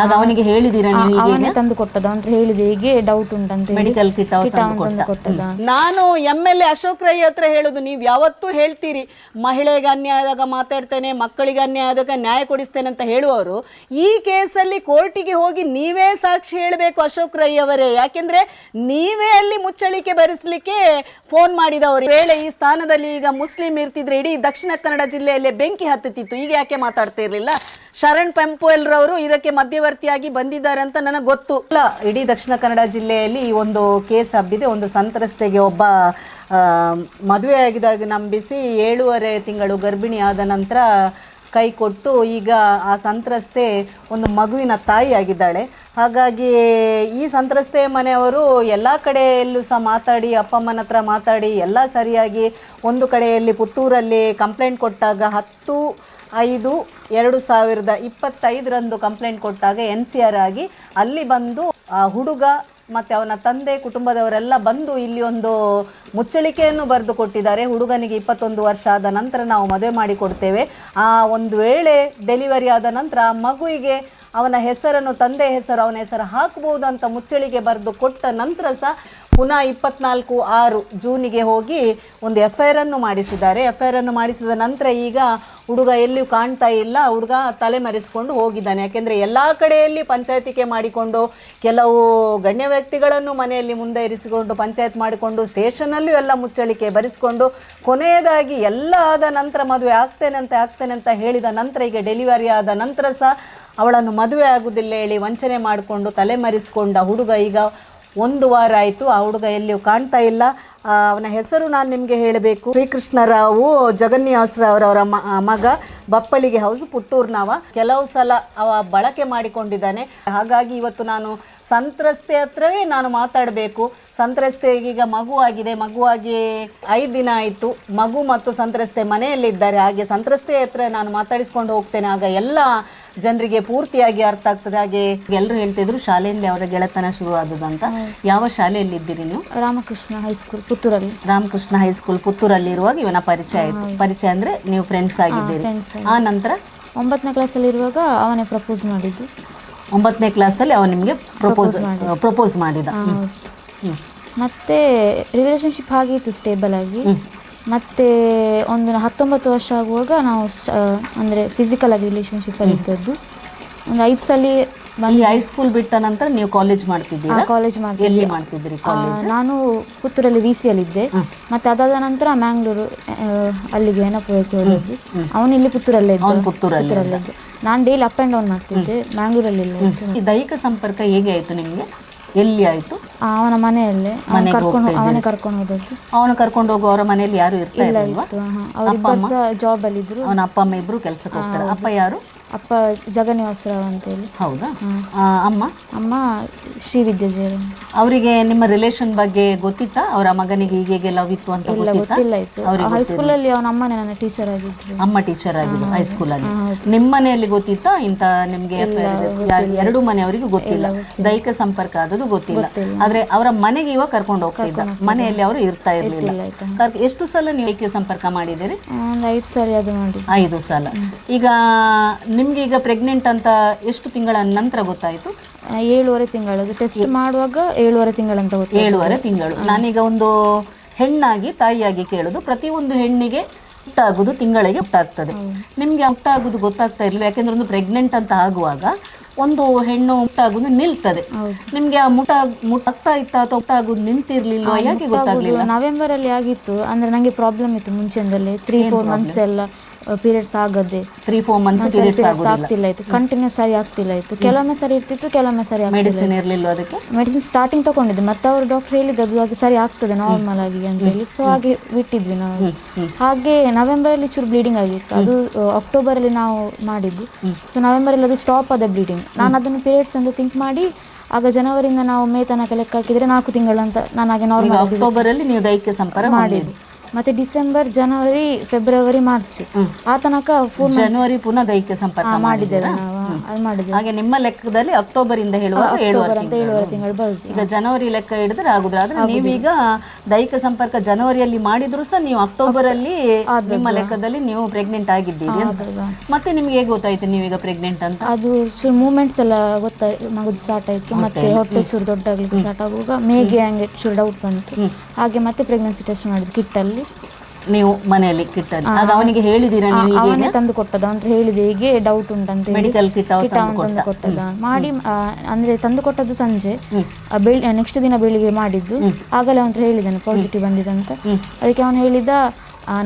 ಆಗ ಅವನಿಗೆ ಹೇಳಿದೀರಾ ಅವನೇ ತಂದು ಕೊಟ್ಟದ ಅಂತ ಹೇಳಿದೆ ಹೀಗೆ ಡೌಟ್ ಉಂಟಂತ ಮೆಡಿಕಲ್ ಕಿಟ್ ತಂದು ಕೊಟ್ಟದ ನಾನು MLA L A Ashok Rai ಹತ್ರ ಹೇಳುದು ನೀವು ಯಾವತ್ತೂ ಹೇಳ್ತೀರಿ ಮಹಿಳೆಗೆ ಅನ್ಯಾಯ ಆದಾಗ ಮಾತಾಡ್ತೇನೆ ಮಕ್ಕಳಿಗೆ ಅನ್ಯಾಯ ಆದಾಗ ನ್ಯಾಯ ಕೊಡಿಸ್ತೇನೆ ಅಂತ ಹೇಳುವವರು ಈ ಕೇಸಲ್ಲಿ ಕೋರ್ಟಿಗೆ ಹೋಗಿ ನೀವೇ ಸಾಕ್ಷಿ ಹೇಳಬೇಕು ಅಶೋಕ್ ರೈ ಅವರೇ. ಯಾಕೆಂದ್ರೆ ನೀವೇ ಅಲ್ಲಿ ಮುಚ್ಚಳಿಕೆ ಭರಿಸಲಿಕ್ಕೆ ಫೋನ್ ಮಾಡಿದವರು. ವೇಳೆ ಈ ಸ್ಥಾನದಲ್ಲಿ ಈಗ ಮುಸ್ಲಿಂ ಇರ್ತಿದ್ರೆ ಇಡೀ ದಕ್ಷಿಣ ಕನ್ನಡ ಜಿಲ್ಲೆಯಲ್ಲೇ ಬೆಂಕಿ ಹತ್ತುತ್ತಿತ್ತು. ಈಗ ಯಾಕೆ ಮಾತಾಡ್ತಾ ಇರಲಿಲ್ಲ? ಶರಣ್ ಪೆಂಪುಯಲ್ರವರು ಇದಕ್ಕೆ ಮಧ್ಯವರ್ತಿಯಾಗಿ ಬಂದಿದ್ದಾರೆ ಅಂತ ನನಗೆ ಗೊತ್ತು. ಇಡೀ ದಕ್ಷಿಣ ಕನ್ನಡ ಜಿಲ್ಲೆಯಲ್ಲಿ ಈ ಒಂದು ಕೇಸ್ ಹಬ್ಬಿದೆ. ಒಂದು ಸಂತ್ರಸ್ತೆಗೆ ಒಬ್ಬ ಮದುವೆ ಮದುವೆಯಾಗಿದಾಗ ನಂಬಿಸಿ ಏಳೂವರೆ ತಿಂಗಳು ಗರ್ಭಿಣಿ ಆದ ನಂತರ ಕೈ ಕೊಟ್ಟು ಈಗ ಆ ಸಂತ್ರಸ್ತೆ ಒಂದು ಮಗುವಿನ ತಾಯಿ ಆಗಿದ್ದಾಳೆ. ಹಾಗಾಗಿ ಈ ಸಂತ್ರಸ್ತೆ ಮನೆಯವರು ಎಲ್ಲ ಕಡೆಯಲ್ಲೂ ಸಹ ಮಾತಾಡಿ, ಅಪ್ಪ ಅಮ್ಮನ ಹತ್ರ ಮಾತಾಡಿ, ಎಲ್ಲ ಸರಿಯಾಗಿ ಒಂದು ಕಡೆಯಲ್ಲಿ ಪುತ್ತೂರಲ್ಲಿ ಕಂಪ್ಲೇಂಟ್ ಕೊಟ್ಟಾಗ ಹತ್ತು, ಐದು ಎರಡು ಸಾವಿರದ ಇಪ್ಪತ್ತೈದರಂದು ಕಂಪ್ಲೇಂಟ್ ಕೊಟ್ಟಾಗ ಎನ್ ಸಿ ಆರ್ ಆಗಿ ಅಲ್ಲಿ ಬಂದು ಆ ಹುಡುಗ ಮತ್ತು ಅವನ ತಂದೆ, ಕುಟುಂಬದವರೆಲ್ಲ ಬಂದು ಇಲ್ಲಿ ಒಂದು ಮುಚ್ಚಳಿಕೆಯನ್ನು ಬರೆದು ಕೊಟ್ಟಿದ್ದಾರೆ. ಹುಡುಗನಿಗೆ ಇಪ್ಪತ್ತೊಂದು ವರ್ಷ ಆದ ನಂತರ ನಾವು ಮದುವೆ ಮಾಡಿಕೊಡ್ತೇವೆ ಆ ಒಂದು ವೇಳೆ ಡೆಲಿವರಿ ಆದ ನಂತರ ಆ ಮಗುವಿಗೆ ಅವನ ಹೆಸರನ್ನು, ತಂದೆ ಹೆಸರು, ಅವನ ಹೆಸರು ಹಾಕಬಹುದು ಅಂತ ಮುಚ್ಚಳಿಗೆ ಬರೆದು ಕೊಟ್ಟ ನಂತರ ಸಹ ಪುನಃ ಇಪ್ಪತ್ನಾಲ್ಕು ಆರು ಜೂನಿಗೆ ಹೋಗಿ ಒಂದು ಎಫ್ ಐ ಆರ್ ಅನ್ನು ಮಾಡಿಸಿದ್ದಾರೆ. ಎಫ್ ಐ ಆರ್ ಅನ್ನು ಮಾಡಿಸಿದ ನಂತರ ಈಗ ಹುಡುಗ ಎಲ್ಲಿಯೂ ಕಾಣ್ತಾ ಇಲ್ಲ ಹುಡುಗ ತಲೆ ಮರೆಸಿಕೊಂಡು ಹೋಗಿದ್ದಾನೆ. ಯಾಕೆಂದರೆ ಎಲ್ಲ ಕಡೆಯಲ್ಲಿ ಪಂಚಾಯತಿಕೆ ಮಾಡಿಕೊಂಡು, ಕೆಲವು ಗಣ್ಯ ವ್ಯಕ್ತಿಗಳನ್ನು ಮನೆಯಲ್ಲಿ ಮುಂದೆ ಇರಿಸಿಕೊಂಡು, ಪಂಚಾಯತ್ ಮಾಡಿಕೊಂಡು ಸ್ಟೇಷನಲ್ಲೂ ಎಲ್ಲ ಮುಚ್ಚಳಿಕೆ ಬರೆಸ್ಕೊಂಡು, ಕೊನೆಯದಾಗಿ ಎಲ್ಲ ಆದ ನಂತರ ಮದುವೆ ಆಗ್ತೇನೆ ಅಂತ ಆಗ್ತೇನೆ ಅಂತ ಹೇಳಿದ ನಂತರ ಈಗ ಡೆಲಿವರಿ ಆದ ನಂತರ ಸಹ ಅವಳನ್ನು ಮದುವೆ ಆಗುವುದಿಲ್ಲ ಹೇಳಿ ವಂಚನೆ ಮಾಡಿಕೊಂಡು ತಲೆ ಮರೆಸಿಕೊಂಡ ಹುಡುಗ ಈಗ ಒಂದು ವಾರ ಆಯಿತು, ಆ ಹುಡುಗ ಎಲ್ಲಿಯೂ ಕಾಣ್ತಾ ಇಲ್ಲ. ಅವನ ಹೆಸರು ನಾನು ನಿಮಗೆ ಹೇಳಬೇಕು. ಶ್ರೀಕೃಷ್ಣರಾವು ಜಗನ್ಯಾಸ್ರವರವರ ಮಗ, ಬಪ್ಪಳಿಗೆ ಹೌಸ್ ಪುತ್ತೂರ್ನವ ಕೆಲವು ಸಲ ಅವ ಬಳಕೆ ಮಾಡಿಕೊಂಡಿದ್ದಾನೆ. ಹಾಗಾಗಿ ಇವತ್ತು ನಾನು ಸಂತ್ರಸ್ತೆ ಹತ್ರವೇ ನಾನು ಮಾತಾಡಬೇಕು. ಸಂತ್ರಸ್ತೆಗೀಗ ಈಗ ಮಗುವಾಗಿದೆ ಮಗುವಾಗಿ ಐದು ದಿನ ಆಯಿತು. ಮಗು ಮತ್ತು ಸಂತ್ರಸ್ತೆ ಮನೆಯಲ್ಲಿದ್ದಾರೆ. ಹಾಗೆ ಸಂತ್ರಸ್ತೆ ಹತ್ರ ನಾನು ಮಾತಾಡಿಸ್ಕೊಂಡು ಹೋಗ್ತೇನೆ. ಆಗ ಎಲ್ಲ ಜನರಿಗೆ ಪೂರ್ತಿಯಾಗಿ ಅರ್ಥ ಆಗ್ತದೆ. ಹಾಗೆ ಎಲ್ಲರೂ ಹೇಳ್ತಿದ್ರು ಶಾಲೆಯಲ್ಲಿ ಅವರ ಗೆಳೆತನ ಶುರು ಆದದಂತ ಯಾವ ಶಾಲೆಯಲ್ಲಿ ಇದ್ದೀರಿ ನೀವು? ರಾಮಕೃಷ್ಣ ಹೈಸ್ಕೂಲ್ ಪುತ್ತೂರಲ್ಲಿ. ರಾಮಕೃಷ್ಣ ಹೈಸ್ಕೂಲ್ ಪುತ್ತೂರಲ್ಲಿ ಇರುವಾಗ ಇವನ ಪರಿಚಯ ಆಯಿತು. ಪರಿಚಯ ಅಂದ್ರೆ ನೀವು ಫ್ರೆಂಡ್ಸ್ ಆಗಿದ್ದೀರಿ. ಆ ನಂತರ? ಒಂಬತ್ತನೇ ಕ್ಲಾಸಲ್ಲಿ ಇರುವಾಗ ಅವನೇ ಪ್ರಪೋಸ್ ಮಾಡಿದ್ದು. ಒಂಬತ್ತನೇ ಕ್ಲಾಸಲ್ಲಿ ಅವನು ನಿಮಗೆ ಪ್ರಪೋಸ್ ಪ್ರಪೋಸ್ ಮಾಡಿದ. ಮತ್ತೆ ರಿಲೇಶನ್ಶಿಪ್ ಆಗಿತ್ತು ಇತ್ತು ಸ್ಟೇಬಲ್ ಆಗಿ. ಮತ್ತೆ ಒಂದು ಹತ್ತೊಂಬತ್ತು ವರ್ಷ ಆಗುವಾಗ ನಾವು ಅಂದರೆ ಅಂದ್ರೆ ಫಿಸಿಕಲ್ ಆಗಿ ರಿಲೇಶನ್ಶಿಪ್ ಅಲ್ಲಿ ಇದ್ದದ್ದು. ಒಂದು ಐದು ಸಲ ಈ ಹೈಸ್ಕೂಲ್ ಬಿಟ್ಟ ನಂತರ ನೀವು ಕಾಲೇಜ್ ಮಾಡ್ತಿದ್ದೀರಾ? ಕಾಲೇಜ್ ಎಲ್ಲಿ ಮಾಡ್ತಿದ್ರಿ ಕಾಲೇಜ್ ನಾನು ಪುತ್ತೂರಲ್ಲಿ ವಿ ಸಿ ಇದ್ದೆ. ಮತ್ತೆ ಅದಾದ ನಂತರ ಮ್ಯಾಂಗ್ಳೂರು ಅಲ್ಲಿಗೆ ಏನಪುರಕ್ಕೆ ಹೋಗಿದ್ದು ಅವನು ಇಲ್ಲಿ ಪುತ್ತೂರಲ್ಲೇ ಪುತ್ತೂರಲ್ಲಿ ನಾನು ಡೈಲಿ ಅಪ್ ಆ್ಯಂಡ್ ಡೌನ್ ಮಾಡ್ತಿದ್ದೆ. ಮ್ಯಾಂಗ್ಳೂರಲ್ಲಿ ಈ ದೈಹಿಕ ಸಂಪರ್ಕ ಹೇಗೆ ಆಯಿತು ನಿಮಗೆ? ಎಲ್ಲಿ ಆಯ್ತು? ಅವನ ಮನೆಯಲ್ಲೇ. ಅವನ ಮನೆಗೆ ಕರ್ಕೊಂಡು ಹೋಗ್ತಾ ಅವನೇ ಕರ್ಕೊಂಡು ಹೋದದ್ದು. ಅವನು ಕರ್ಕೊಂಡು ಹೋಗೋ ಅವರ ಮನೆಯಲ್ಲಿ ಯಾರು ಇರ್ತಾ ಅವರಿಬ್ಬರು ಸಹ ಜಾಬ್ ಅಲ್ಲಿ ಇದ್ರು ಅವನ ಅಪ್ಪ ಅಮ್ಮ ಇಬ್ರು ಕೆಲಸಕ್ಕೆ ಹೋಗ್ತಾರೆ. ಅಪ್ಪ ಯಾರು? ಅಪ್ಪ ಜಗನ್ನಿವಾಸರಾವ್ ಅಂತೇಳಿ ಹೌದಾ? ಆ, ಅಮ್ಮ? ಅಮ್ಮ ಶ್ರೀ ವಿದ್ಯಾಜಯ ಅವರಿಗೆ ನಿಮ್ಮ ರಿಲೇಶನ್ ಬಗ್ಗೆ ಗೊತ್ತಿತ್ತಾ? ಅವರ ಮಗನಿಗೆ ಹೀಗೆ ಲವ್ ಇತ್ತು ಅಂತ ಗೊತ್ತಿತ್ತಾ? ಗೊತ್ತಿಲ್ಲ ಇತ್ತು. ಹೈಸ್ಕೂಲಲ್ಲಿ ಅವನ ಅಮ್ಮನೇ ನನ್ನ ಟೀಚರ್ ಆಗಿದ್ರು. ಅಮ್ಮ ಟೀಚರ್ ಆಗಿದ್ರು ಹೈಸ್ಕೂಲಲ್ಲಿ ನಿಮ್ಮ ಮನೆಯಲ್ಲಿ ಗೊತ್ತಿತ್ತಾ? ಇಂತ ನಿಮ್ಗೆ ಎರಡು ಮನೆಯವರಿಗೂ ಗೊತ್ತಿಲ್ಲ. ದೈಹಿಕ ಸಂಪರ್ಕ ಆದದ್ದು ಗೊತ್ತಿಲ್ಲ. ಆದ್ರೆ ಅವರ ಮನೆಗೆ ಇವಾಗ ಕರ್ಕೊಂಡು ಹೋಗ್ತಿದ್ದ ಮನೆಯಲ್ಲಿ ಅವರು ಇರ್ತಾ ಇರ್ಲಿಲ್ಲ. ಎಷ್ಟು ಸಲ ನೀವು ದೈಹಿಕ ಸಂಪರ್ಕ ಮಾಡಿದ್ದೀರಿ? ಒಂದು ಐದು ಸರಿ ಅದು ಮಾಡಿ. ಐದು ಸಲ. ಈಗ ನಿಮ್ಗೆ ಈಗ ಪ್ರೆಗ್ನೆಂಟ್ ಅಂತ ಎಷ್ಟು ತಿಂಗಳ ನಂತರ ಗೊತ್ತಾಯ್ತು? ಆ, ಏಳುವರೆ ತಿಂಗಳು. ಟೆಸ್ಟ್ ಮಾಡುವಾಗ ಏಳುವರೆ ತಿಂಗಳಂತ ಗೊತ್ತು ಏಳುವರೆ ತಿಂಗಳು. ನಾನೀಗ ಒಂದು ಹೆಣ್ಣಾಗಿ ತಾಯಿಯಾಗಿ ಕೇಳುದು. ಪ್ರತಿಯೊಂದು ಹೆಣ್ಣಿಗೆ ಹುಟ್ಟಾಗುದು ತಿಂಗಳಿಗೆ ಹುಟ್ಟಾಗ್ತದೆ. ನಿಮ್ಗೆ ಹುಟ್ಟಾಗುದು ಗೊತ್ತಾಗ್ತಾ ಇರಲಿಲ್ಲ. ಯಾಕೆಂದ್ರೆ ಒಂದು ಪ್ರೆಗ್ನೆಂಟ್ ಅಂತ ಆಗುವಾಗ ಒಂದು ಹೆಣ್ಣು ಹುಟ್ಟಾಗುದು ನಿಲ್ತದೆ. ನಿಮ್ಗೆ ಆ ಮುಟ ಮುಟ್ಟಾಗ್ತಾ ಇತ್ತ ಅಥವಾ ಹುಟ್ಟಾಗುದು ನಿಂತಿರ್ಲಿಲ್ಲ ಯಾಕೆ ಗೊತ್ತಾಗ್ಲಿಲ್ಲ? ನವೆಂಬರ್ ಅಲ್ಲಿ ಆಗಿತ್ತು. ಅಂದ್ರೆ ನಂಗೆ ಪ್ರಾಬ್ಲಮ್ ಇತ್ತು ಮುಂಚೆಯಿಂದಲೇ. ತ್ರೀ ಫೋರ್ ಮಂತ್ಸ್ ಎಲ್ಲ. ಪೀರಿಯಡ್ಸ್ ಆಗದೆ. ತ್ರೀ ಫೋರ್ ಮಂತ್ಸ್ ಪೀರಿಯಡ್ಸ್ ಆಗ್ತಿಲ್ಲ ಇತ್ತು ಕಂಟಿನ್ಯೂಸ್ ಸರಿ ಆಗ್ತಿಲ್ಲ ಇತ್ತು ಕೆಲವೊಮ್ಮೆ ಸರಿ ಇರ್ತಿತ್ತು ಕೆಲವೊಮ್ಮೆ ಸರಿ ಮೆಡಿಸಿನ್ ಇರಲಿಲ್ಲ ಅದಕ್ಕೆ? ಮೆಡಿಸಿನ್ ಸ್ಟಾರ್ಟಿಂಗ್ ತಗೊಂಡಿದ್ದೆ. ಮತ್ತೆ ಅವರು ಡಾಕ್ಟರ್ ಹೇಳಿದ್ದು ಅದು ಹಾಗೆ ಸರಿ ಆಗ್ತದೆ ನಾರ್ಮಲ್ ಆಗಿ ಅಂತ ಹೇಳಿ. ಸೊ ಹಾಗೆ ಬಿಟ್ಟಿದ್ವಿ ನಾವು. ಹಾಗೆ ನವೆಂಬರ್ ಅಲ್ಲಿ ಚೂರು ಬ್ಲೀಡಿಂಗ್ ಆಗಿತ್ತು. ಅದು ಅಕ್ಟೋಬರ್ ಅಲ್ಲಿ ನಾವು ಮಾಡಿದ್ದು. ಸೊ ನವೆಂಬರ್ ಅಲ್ಲಿ ಅದು ಸ್ಟಾಪ್ ಆದ ಬ್ಲೀಡಿಂಗ್ ನಾನು ಅದನ್ನು ಪೀರಿಯಡ್ಸ್ ಅಂತ ಥಿಂಕ್ ಮಾಡಿ ಆಗ ಜನವರಿಯಿಂದ ನಾವು ಮೇ ತನಕ ಲೆಕ್ಕ ಹಾಕಿದ್ರೆ ನಾಲ್ಕು ತಿಂಗಳು ಅಂತ ನಾನು ಹಾಗೆ ನಾರ್ಮಲ್ ಅಕ್ಟೋಬರ್ ಅಲ್ಲಿ ನೀವು ದೈಹಿಕ ಸಂಪರ್ಕ ಮಾಡಿದ್ರಿ ಮತ್ತೆ ಡಿಸೆಂಬರ್ ಜನವರಿ ಫೆಬ್ರವರಿ ಮಾರ್ಚ್. ಆ ತನಕ ಜನವರಿ ಪುನಃ ದೈಹಿಕ ಸಂಪರ್ಕ ಮಾಡಿದ್ದೇವೆ. ಅದು ಹಾಗೆ ನಿಮ್ಮ ಲೆಕ್ಕದಲ್ಲಿ ಅಕ್ಟೋಬರ್ ಇಂದ ಹೇಳುವಾಗ ಏಳುವರೆ ತಿಂಗಳು ಬರುತ್ತೆ. ಈಗ ಜನವರಿ ಲೆಕ್ಕ ಹಿಡಿದ್ರೆ ಆಗುದ್ರೆ ಆದ್ರೆ ನೀವೀಗ ದೈಹಿಕ ಸಂಪರ್ಕ ಜನವರಿಯಲ್ಲಿ ಮಾಡಿದ್ರು ಸಹ ನೀವು ಅಕ್ಟೋಬರ್ ಅಲ್ಲಿ ನಿಮ್ಮ ಲೆಕ್ಕದಲ್ಲಿ ನೀವು ಪ್ರೆಗ್ನೆಂಟ್ ಆಗಿದ್ದೀರಿ ಮತ್ತೆ ನಿಮ್ಗೆ ಹೇಗೆ ಗೊತ್ತಾಯ್ತು ನೀವೀಗ ಪ್ರೆಗ್ನೆಂಟ್ ಅಂತ? ಅದು ಮೂವ್ಮೆಂಟ್ಸ್ ಮೂಮೆಂಟ್ಸ್ ಎಲ್ಲ ಗೊತ್ತಾಯ್ತು ಮಗುದು ಸ್ಟಾರ್ಟ್ ಆಯ್ತು. ಮತ್ತೆ ಹೊಟ್ಟೆ ಚೂರು ದೊಡ್ಡಾಗ್ಲಿಕ್ಕೆ ಸ್ಟಾರ್ಟ್ ಆಗುವಾಗ ಮೇಗೆ ಹಂಗೆ ಚೂರು ಡೌಟ್ ಬಂತು. ಹಾಗೆ ಮತ್ತೆ ಪ್ರೆಗ್ನೆನ್ಸಿ ಟೆಸ್ಟ್ ಮಾಡಿದ್ರು ಕಿಟ್ಟಲ್ಲಿ. ನೀವು ಮನೆಯಲ್ಲಿ ಕಿಟ್ ಆಗ ಅವನಿಗೆ ಹೇಳಿದೀರಾ ನೀವು ಹೀಗೆ ತಂದು ಕೊಟ್ಟದ ಅಂತ ಹೇಳಿದೆ ಹೀಗೆ ಡೌಟ್ ಉಂಟಂತ ಹೇಳಿ. ಮೆಡಿಕಲ್ ಕಿಟ್ ಅವ್ರು ಕಿಟ್ ಅವನು ತಂದು ಕೊಟ್ಟದ ಮಾಡಿ ಆ, ಅಂದ್ರೆ ತಂದು ಕೊಟ್ಟದ್ದು ಸಂಜೆ. ನೆಕ್ಸ್ಟ್ ದಿನ ಬೆಳಿಗ್ಗೆ ಮಾಡಿದ್ದು. ಆಗಲೇ ಅವನ್ ಹೇಳಿದ್ದಾನೆ ಪಾಸಿಟಿವ್ ಬಂದಿದೆ ಅಂತ. ಅದಕ್ಕೆ ಅವನು ಹೇಳಿದ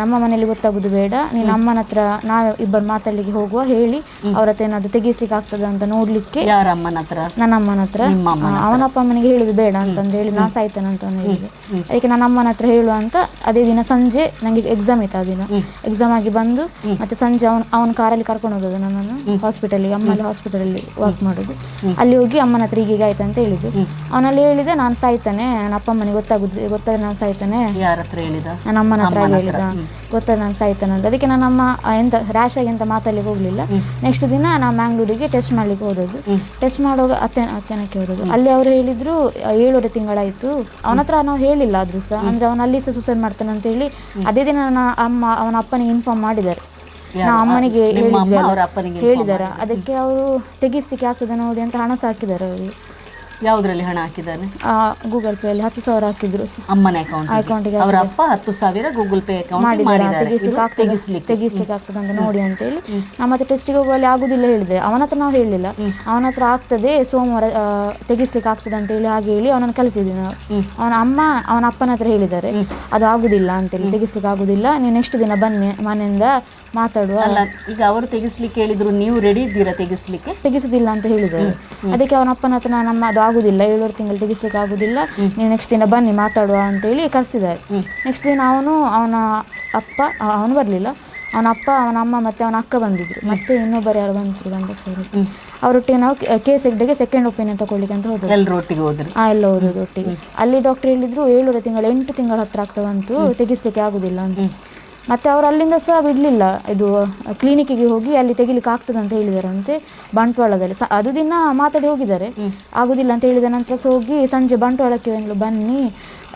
ನಮ್ಮ ಮನೆಯಲ್ಲಿ ಗೊತ್ತಾಗುದು ಬೇಡ. ನೀನು ಅಮ್ಮನ ಹತ್ರ ನಾವು ಇಬ್ಬರು ಮಾತಾಡ್ಲಿಕ್ಕೆ ಹೋಗುವ ಹೇಳಿ. ಅವ್ರ ಹತ್ರ ಏನಾದ್ರು ತೆಗಿಸ್ಲಿಕ್ಕೆ ಆಗ್ತದ ಅಂತ ನೋಡ್ಲಿಕ್ಕೆ ಯಾರ ಅಮ್ಮನ ಹತ್ರ? ನನ್ನ ಅಮ್ಮನ ಹತ್ರ. ಅವನ ಅಪ್ಪ ಅಮ್ಮನಿಗೆ ಹೇಳುದು ಬೇಡ ಅಂತಂದು ಹೇಳಿ ನಾ ಸಾಯ್ತೇನೆ ಅಂತ ಹೇಳಿದೆ ಅದಕ್ಕೆ ನನ್ನ ಅಮ್ಮನ ಹತ್ರ ಹೇಳುವ ಅಂತ ಅದೇ ದಿನ ಸಂಜೆ ನಂಗೆ ಎಕ್ಸಾಮ್ ಇತ್ತು ಆ ದಿನ. ಎಕ್ಸಾಮ್ ಆಗಿ ಬಂದು ಮತ್ತೆ ಸಂಜೆ ಅವನ ಅವನ ಕಾರಲ್ಲಿ ಕರ್ಕೊಂಡು ಹೋಗೋದು ನನ್ನನ್ನು. ಹಾಸ್ಪಿಟಲಿಗೆ ಅಮ್ಮಲ್ಲಿ ಹಾಸ್ಪಿಟಲಲ್ಲಿ ವರ್ಕ್ ಮಾಡೋದು. ಅಲ್ಲಿ ಹೋಗಿ ಅಮ್ಮನ ಹತ್ರ ಹೀಗೆ ಆಯ್ತು ಅಂತ ಹೇಳಿದ್ದು. ಅವನಲ್ಲಿ ಹೇಳಿದೆ ನಾನು ಸಾಯ್ತಾನೆ ನನ್ನ ಅಪ್ಪ ಅಮ್ಮನಿಗೆ ಗೊತ್ತಾಗುದು ಗೊತ್ತಾದ್ರೆ ನಾನು ಸಾಯ್ತಾನೆ. ನನ್ನ ಅಮ್ಮನ ಹತ್ರ. ಹೇಳಿದ. ಗೊತ್ತಾದ ನಾನು ಸಾಯ್ತಾನೆ ಅಂತ ಅದಕ್ಕೆ ನಾನು ಅಮ್ಮ ಆ, ಎಂತ ರ್ಯಾಶ್ ಆಗಿ ಅಂತ ಮಾತಾಡ್ಲಿಕ್ಕೆ ಹೋಗ್ಲಿಲ್ಲ. ನೆಕ್ಸ್ಟ್ ದಿನ ನಾ ಮ್ಯಾಂಗ್ಳೂರಿಗೆ ಟೆಸ್ಟ್ ಮಾಡ್ಲಿಕ್ಕೆ ಹೋದದ್ದು. ಟೆಸ್ಟ್ ಮಾಡುವಾಗ ಅತ್ತೆ ಅತ್ತೆನಕ್ಕೆ ಹೋದದ್ದು. ಅಲ್ಲಿ ಅವರು ಹೇಳಿದ್ರು ಏಳೂವರೆ ತಿಂಗಳಾಯ್ತು. ಅವನ ಹತ್ರ ನಾವು ಹೇಳಿಲ್ಲ ಆದ್ರೂ ಸಹ. ಅಂದ್ರೆ ಅವನ ಅಲ್ಲಿ ಸಹ ಸುಸೈಡ್ ಮಾಡ್ತಾನೆ ಅಂತ ಹೇಳಿ ಅದೇ ದಿನ ನನ್ನ ಅಮ್ಮ ಅವನ ಅಪ್ಪನಿಗೆ ಇನ್ಫಾರ್ಮ್ ಮಾಡಿದ್ದಾರೆ. ನಾ ಅಮ್ಮನಿಗೆ ನಿಮ್ಮ ಹೇಳಿದ್ದಾರೆ. ಅದಕ್ಕೆ ಅವರು ತೆಗಿಸ್ಲಿಕ್ಕೆ ಆಗ್ತದೆ ನೋಡಿ ಅಂತ ಹಣ ಸಾಕಿದ್ದಾರೆ ಯಾವ್ದ್ರಲ್ಲಿ ಹಣ ಹಾಕಿದ್ದಾನೆ? ಗೂಗಲ್ ಪೇ ಅಲ್ಲಿ ಹತ್ತು ಸಾವಿರ ಹಾಕಿದ್ರು. ಅಮ್ಮನ ಅಕೌಂಟ್ ಅಕೌಂಟಿಗೆ ಅವರ ಅಪ್ಪ ಹತ್ತು ಸಾವಿರ ಗೂಗಲ್ ಪೇ ಅಕೌಂಟ್ ಮಾಡಿದ್ದಾರೆ. ತೆಗಿಸ್ಲಿಕ್ಕೆ ತೆಗಿಸ್ಲಿಕ್ಕೆ. ಆಗ್ತದೆ ಅಂತ ನೋಡಿ ಅಂತ ಹೇಳಿ. ನಮ್ಮ ಮತ್ತೆ ಟೆಸ್ಟಿಗೆ ಹೋಗುವಲ್ಲಿ ಆಗುದಿಲ್ಲ ಹೇಳಿದೆ. ಅವನ ಹತ್ರ ನಾವು ಹೇಳಿಲ್ಲ. ಅವನ ಹತ್ರ ಆಗ್ತದೆ ಸೋಮವಾರ ತೆಗಿಸ್ಲಿಕ್ಕೆ ಆಗ್ತದೆ ಅಂತ ಹೇಳಿ ಹಾಗೆ ಹೇಳಿ ಅವನನ್ನು ಕಲಿಸಿದ್ವಿ ನಾವು. ಅವನ ಅಮ್ಮ ಅವನ ಅಪ್ಪನ ಹತ್ರ ಹೇಳಿದ್ದಾರೆ. ಅದು ಆಗುದಿಲ್ಲ ಅಂತೇಳಿ ತೆಗಿಸ್ಲಿಕ್ಕೆ ಆಗುದಿಲ್ಲ. ನೀವು ನೆಕ್ಸ್ಟ್ ದಿನ ಬನ್ನಿ ಮನೆಯಿಂದ. ಮಾತಾಡುವ? ಅಲ್ಲ ಈಗ ಅವರು ತೆಗಿಸ್ಲಿಕ್ಕೆ ಹೇಳಿದ್ರು ನೀವು ರೆಡಿ ಇದ್ದೀರಾ ತೆಗಿಸ್ಲಿಕ್ಕೆ? ತೆಗಿಸುದಿಲ್ಲ ಅಂತ ಹೇಳಿದ್ದಾರೆ ಅದಕ್ಕೆ ಅವನ ಅಪ್ಪನ ಹತ್ರ ನಮ್ಮ ಅದು ಆಗುದಿಲ್ಲ ಏಳುವರೆ ತಿಂಗಳು ತೆಗಿಸ್ಲಿಕ್ಕೆ ಆಗುದಿಲ್ಲ. ನೀವು ನೆಕ್ಸ್ಟ್ ದಿನ ಬನ್ನಿ ಮಾತಾಡುವ ಅಂತೇಳಿ ಕರೆಸಿದ್ದಾರೆ. ನೆಕ್ಸ್ಟ್ ದಿನ ಅವನು ಅವನ ಅಪ್ಪ ಅವನು ಬರಲಿಲ್ಲ. ಅವನ ಅಪ್ಪ ಅವನ ಅಮ್ಮ ಮತ್ತೆ ಅವನ ಅಕ್ಕ ಬಂದಿದ್ರು. ಮತ್ತೆ ಇನ್ನೊಬ್ಬರು ಯಾರು ಬಂದಿದ್ರು ಗಂಡಸರು ಅವರೊಟ್ಟಿಗೆ ನಾವು ಕೇಸ್ ಎಗ್ಡೆಗೆ ಸೆಕೆಂಡ್ ಒಪಿನಿಯನ್ ತಗೊಳ್ಳಿಕ್ಕೆ ಅಂತ ಹೋದ್ರು ಎಲ್ಲರೂ ಒಟ್ಟಿಗೆ ಹೋದ್ರು? ಆ ಎಲ್ಲ ಹೋದ್ರು ಒಟ್ಟಿಗೆ. ಅಲ್ಲಿ ಡಾಕ್ಟರ್ ಹೇಳಿದ್ರು ಏಳುವರೆ ತಿಂಗಳು ಎಂಟು ತಿಂಗಳ ಹತ್ರ ಆಗ್ತಾ ಬಂತು ತೆಗಿಸ್ಲಿಕ್ಕೆ ಆಗುದಿಲ್ಲ ಅಂತ. ಮತ್ತೆ ಅವರು ಅಲ್ಲಿಂದ ಸಹ ಬಿಡಲಿಲ್ಲ. ಇದು ಕ್ಲಿನಿಕ್ಕಿಗೆ ಹೋಗಿ ಅಲ್ಲಿ ತೆಗಿಲಿಕ್ಕೆ ಆಗ್ತದೆ ಅಂತ ಹೇಳಿದಾರಂತೆ ಬಂಟ್ವಾಳದಲ್ಲಿ. ಸ ಅದು ದಿನ ಮಾತಾಡಿ ಹೋಗಿದ್ದಾರೆ. ಆಗುದಿಲ್ಲ ಅಂತ ಹೇಳಿದ ನಂತರ ಸಹ ಹೋಗಿ ಸಂಜೆ ಬಂಟ್ವಾಳಕ್ಕೆ ಬನ್ನಿ.